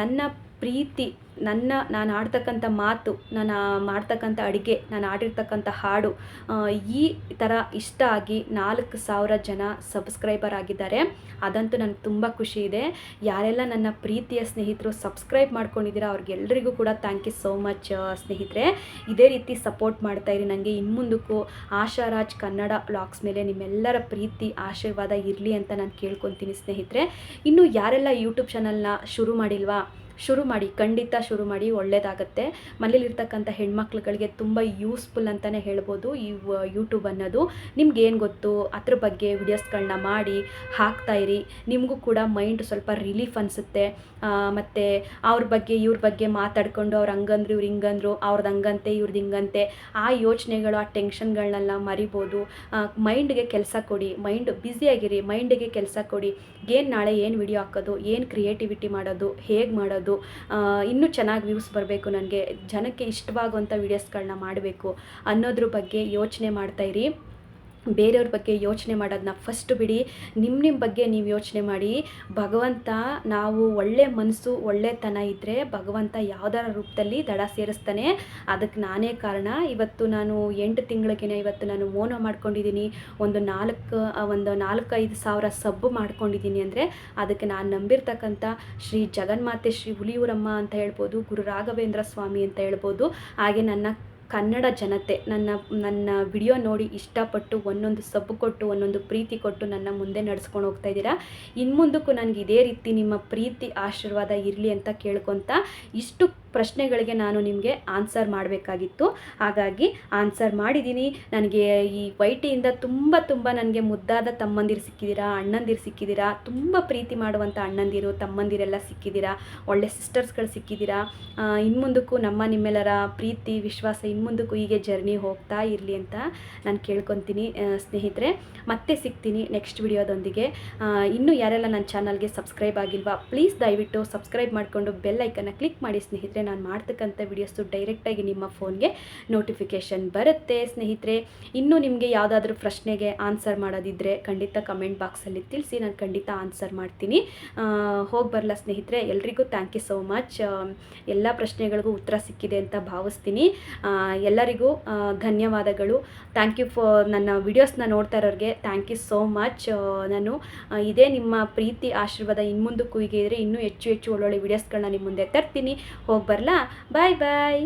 Speaker 1: ನನ್ನ ಪ್ರೀತಿ, ನನ್ನ, ನಾನು ಆಡ್ತಕ್ಕಂಥ ಮಾತು ನಾನು ಮಾಡ್ತಕ್ಕಂಥ ಅಡುಗೆ, ನಾನು ಆಡಿರ್ತಕ್ಕಂಥ ಹಾಡು ಈ ಥರ ಇಷ್ಟ ಆಗಿ ನಾಲ್ಕು ಸಾವಿರ ಜನ ಸಬ್ಸ್ಕ್ರೈಬರ್ ಆಗಿದ್ದಾರೆ. ಅದಂತೂ ನನಗೆ ತುಂಬ ಖುಷಿ ಇದೆ. ಯಾರೆಲ್ಲ ನನ್ನ ಪ್ರೀತಿಯ ಸ್ನೇಹಿತರು ಸಬ್ಸ್ಕ್ರೈಬ್ ಮಾಡ್ಕೊಂಡಿದ್ದೀರಾ ಅವ್ರಿಗೆಲ್ಲರಿಗೂ ಕೂಡ ಥ್ಯಾಂಕ್ ಯು ಸೋ ಮಚ್ ಸ್ನೇಹಿತರೆ. ಇದೇ ರೀತಿ ಸಪೋರ್ಟ್ ಮಾಡ್ತಾ ಇರಿ ನನಗೆ ಇನ್ಮುಂದಕ್ಕೂ ಆಶಾರಾಜ್ ಕನ್ನಡ ಬ್ಲಾಗ್ಸ್ ಮೇಲೆ ನಿಮ್ಮೆಲ್ಲರ ಪ್ರೀತಿ, ಆಶೀರ್ವಾದ ಇರಲಿ ಅಂತ ನಾನು ಕೇಳ್ಕೊತೀನಿ ಸ್ನೇಹಿತರೆ. ಇನ್ನು ಯಾರೆಲ್ಲ ಯೂಟ್ಯೂಬ್ ಚಾನಲ್ನ ಶುರು ಮಾಡಿಲ್ವಾ ಶುರು ಮಾಡಿ, ಖಂಡಿತ ಶುರು ಮಾಡಿ ಒಳ್ಳೆಯದಾಗತ್ತೆ ಮನೇಲಿರ್ತಕ್ಕಂಥ ಹೆಣ್ಮಕ್ಳುಗಳಿಗೆ ತುಂಬ ಯೂಸ್ಫುಲ್ ಅಂತಲೇ ಹೇಳ್ಬೋದು ಈ ಯೂಟ್ಯೂಬ್ ಅನ್ನೋದು. ನಿಮ್ಗೇನು ಗೊತ್ತು? ಅದ್ರ ಬಗ್ಗೆ ವಿಡಿಯೋಸ್ಗಳನ್ನ ಮಾಡಿ ಹಾಕ್ತಾ ಇರಿ. ನಿಮಗೂ ಕೂಡ ಮೈಂಡ್ ಸ್ವಲ್ಪ ರಿಲೀಫ್ ಅನಿಸುತ್ತೆ. ಮತ್ತು ಅವ್ರ ಬಗ್ಗೆ, ಇವ್ರ ಬಗ್ಗೆ ಮಾತಾಡ್ಕೊಂಡು ಅವ್ರು ಹಂಗಂದ್ರು, ಇವ್ರು ಹಿಂಗಂದ್ರು ಅವ್ರದ್ದು ಹಂಗಂತೆ ಇವ್ರದ್ದು ಹಿಂಗಂತೆ, ಆ ಯೋಚನೆಗಳು, ಆ ಟೆನ್ಷನ್ಗಳನ್ನೆಲ್ಲ ಮರಿಬೋದು. ಮೈಂಡ್ಗೆ ಕೆಲಸ ಕೊಡಿ. ಮೈಂಡ್ ಬ್ಯುಸಿಯಾಗಿರಿ ಮೈಂಡಿಗೆ ಕೆಲಸ ಕೊಡಿ. ಏನು ನಾಳೆ ಏನು ವಿಡಿಯೋ ಹಾಕೋದು? ಏನು ಕ್ರಿಯೇಟಿವಿಟಿ ಮಾಡೋದು? ಹೇಗೆ ಮಾಡೋದು? ಆ, ಇನ್ನೂ ಚೆನ್ನಾಗಿ ವ್ಯೂಸ್ ಬರಬೇಕು. ನನಗೆ ಜನಕ್ಕೆ ಇಷ್ಟವಾಗುವಂಥ ವೀಡಿಯೋಸ್ಗಳನ್ನ ಮಾಡಬೇಕು ಅನ್ನೋದ್ರ ಬಗ್ಗೆ ಯೋಚನೆ ಮಾಡ್ತಾಯಿರಿ ಬೇರೆಯವ್ರ ಬಗ್ಗೆ ಯೋಚನೆ ಮಾಡೋದನ್ನ ಫಸ್ಟ್ ಬಿಡಿ. ನಿಮ್ಮ ನಿಮ್ಮ ಬಗ್ಗೆ ನೀವು ಯೋಚನೆ ಮಾಡಿ. ಭಗವಂತ ನಾವು ಒಳ್ಳೆ ಮನಸ್ಸು, ಒಳ್ಳೆತನ ಇದ್ದರೆ ಭಗವಂತ ಯಾವ್ದಾರ ರೂಪದಲ್ಲಿ ದಡ ಸೇರಿಸ್ತಾನೆ. ಅದಕ್ಕೆ ನಾನೇ ಕಾರಣ. ಇವತ್ತು ನಾನು ಎಂಟು ತಿಂಗಳಿಗೇನೆ ಇವತ್ತು ನಾನು ಮೋನ ಮಾಡ್ಕೊಂಡಿದ್ದೀನಿ. ಒಂದು ನಾಲ್ಕು, ಒಂದು ನಾಲ್ಕೈದು ಸಾವಿರ ಸಬ್ಬು ಮಾಡ್ಕೊಂಡಿದ್ದೀನಿ ಅಂದರೆ ಅದಕ್ಕೆ ನಾನು ನಂಬಿರ್ತಕ್ಕಂಥ ಶ್ರೀ ಜಗನ್ಮಾತೆ, ಶ್ರೀ ಹುಲಿಯೂರಮ್ಮ ಅಂತ ಹೇಳ್ಬೋದು, ಗುರು ರಾಘವೇಂದ್ರ ಸ್ವಾಮಿ ಅಂತ ಹೇಳ್ಬೋದು. ಹಾಗೆ ನನ್ನ ಕನ್ನಡ ಜನತೆ ನನ್ನ ನನ್ನ ವಿಡಿಯೋ ನೋಡಿ ಇಷ್ಟಪಟ್ಟು, ಒಂದೊಂದು ಸಬ್ ಕೊಟ್ಟು, ಒಂದೊಂದು ಪ್ರೀತಿ ಕೊಟ್ಟು ನನ್ನ ಮುಂದೆ ನಡೆಸ್ಕೊಂಡು ಹೋಗ್ತಾ ಇದ್ದೀರಾ? ಇನ್ನು ಮುಂದಕ್ಕೂ ನನಗೆ ಇದೇ ರೀತಿ ನಿಮ್ಮ ಪ್ರೀತಿ, ಆಶೀರ್ವಾದ ಇರಲಿ ಅಂತ ಕೇಳ್ಕೊತ ಇಷ್ಟು ಪ್ರಶ್ನೆಗಳಿಗೆ ನಾನು ನಿಮಗೆ ಆನ್ಸರ್ ಮಾಡಬೇಕಾಗಿತ್ತು. ಹಾಗಾಗಿ ಆನ್ಸರ್ ಮಾಡಿದ್ದೀನಿ ನನಗೆ ಈ ವೈಟಿಯಿಂದ ತುಂಬ ತುಂಬ ನನಗೆ ಮುದ್ದಾದ ತಮ್ಮಂದಿರು ಸಿಕ್ಕಿದ್ದೀರಾ ಅಣ್ಣಂದಿರು ಸಿಕ್ಕಿದ್ದೀರಾ ತುಂಬ ಪ್ರೀತಿ ಮಾಡುವಂಥ ಅಣ್ಣಂದಿರು, ತಮ್ಮಂದಿರೆಲ್ಲ ಸಿಕ್ಕಿದ್ದೀರಾ ಒಳ್ಳೆ ಸಿಸ್ಟರ್ಸ್ಗಳು ಸಿಕ್ಕಿದ್ದೀರಾ ಇನ್ನು ಮುಂದಕ್ಕೂ ನಮ್ಮ ನಿಮ್ಮೆಲ್ಲರ ಪ್ರೀತಿ, ವಿಶ್ವಾಸ ಇನ್ನು ಮುಂದಕ್ಕೂ ಹೀಗೆ ಜರ್ನಿ ಹೋಗ್ತಾ ಇರಲಿ ಅಂತ ನಾನು ಕೇಳ್ಕೊತೀನಿ ಸ್ನೇಹಿತರೆ. ಮತ್ತೆ ಸಿಗ್ತೀನಿ ನೆಕ್ಸ್ಟ್ ವಿಡಿಯೋದೊಂದಿಗೆ ಇನ್ನೂ ಯಾರೆಲ್ಲ ನನ್ನ ಚಾನಲ್ಗೆ ಸಬ್ಸ್ಕ್ರೈಬ್ ಆಗಿಲ್ವಾ ಪ್ಲೀಸ್ ದಯವಿಟ್ಟು ಸಬ್ಸ್ಕ್ರೈಬ್ ಮಾಡಿಕೊಂಡು ಬೆಲ್ ಐಕನ್ನ ಕ್ಲಿಕ್ ಮಾಡಿ ಸ್ನೇಹಿತರೆ. ನಾನು ಮಾಡ್ತಕ್ಕಂಥ ವಿಡಿಯೋಸು ಡೈರೆಕ್ಟಾಗಿ ನಿಮ್ಮ ಫೋನ್ಗೆ ನೋಟಿಫಿಕೇಷನ್ ಬರುತ್ತೆ. ಸ್ನೇಹಿತರೆ, ಇನ್ನೂ ನಿಮಗೆ ಯಾವುದಾದ್ರೂ ಪ್ರಶ್ನೆಗೆ ಆನ್ಸರ್ ಮಾಡೋದಿದ್ದರೆ ಖಂಡಿತ ಕಮೆಂಟ್ ಬಾಕ್ಸಲ್ಲಿ ತಿಳಿಸಿ, ನಾನು ಖಂಡಿತ ಆನ್ಸರ್ ಮಾಡ್ತೀನಿ. ಹೋಗಿ ಬರಲ್ಲ ಸ್ನೇಹಿತರೆ, ಎಲ್ರಿಗೂ ಥ್ಯಾಂಕ್ ಯು ಸೋ ಮಚ್ ಎಲ್ಲ ಪ್ರಶ್ನೆಗಳಿಗೂ ಉತ್ತರ ಸಿಕ್ಕಿದೆ ಅಂತ ಭಾವಿಸ್ತೀನಿ. ಎಲ್ಲರಿಗೂ ಧನ್ಯವಾದಗಳು. ಥ್ಯಾಂಕ್ ಯು ಫಾರ್ ನನ್ನ ವಿಡಿಯೋಸ್ನ ನೋಡ್ತಾ ಇರೋರಿಗೆ ಥ್ಯಾಂಕ್ ಯು ಸೋ ಮಚ್ ನಾನು ಇದೇ ನಿಮ್ಮ ಪ್ರೀತಿ ಆಶೀರ್ವಾದ ಇನ್ನು ಮುಂದಕ್ಕೂ ಹೀಗೆ ಇದ್ದರೆ ಇನ್ನೂ ಹೆಚ್ಚು ಹೆಚ್ಚು ಒಳ್ಳೊಳ್ಳೆ ವಿಡಿಯೋಸ್ಗಳನ್ನ ನಿಮ್ಮ ಮುಂದೆ ತರ್ತೀನಿ. ಹೋಗಿ ಬರಲಾ? ಬಾಯ್ ಬಾಯ್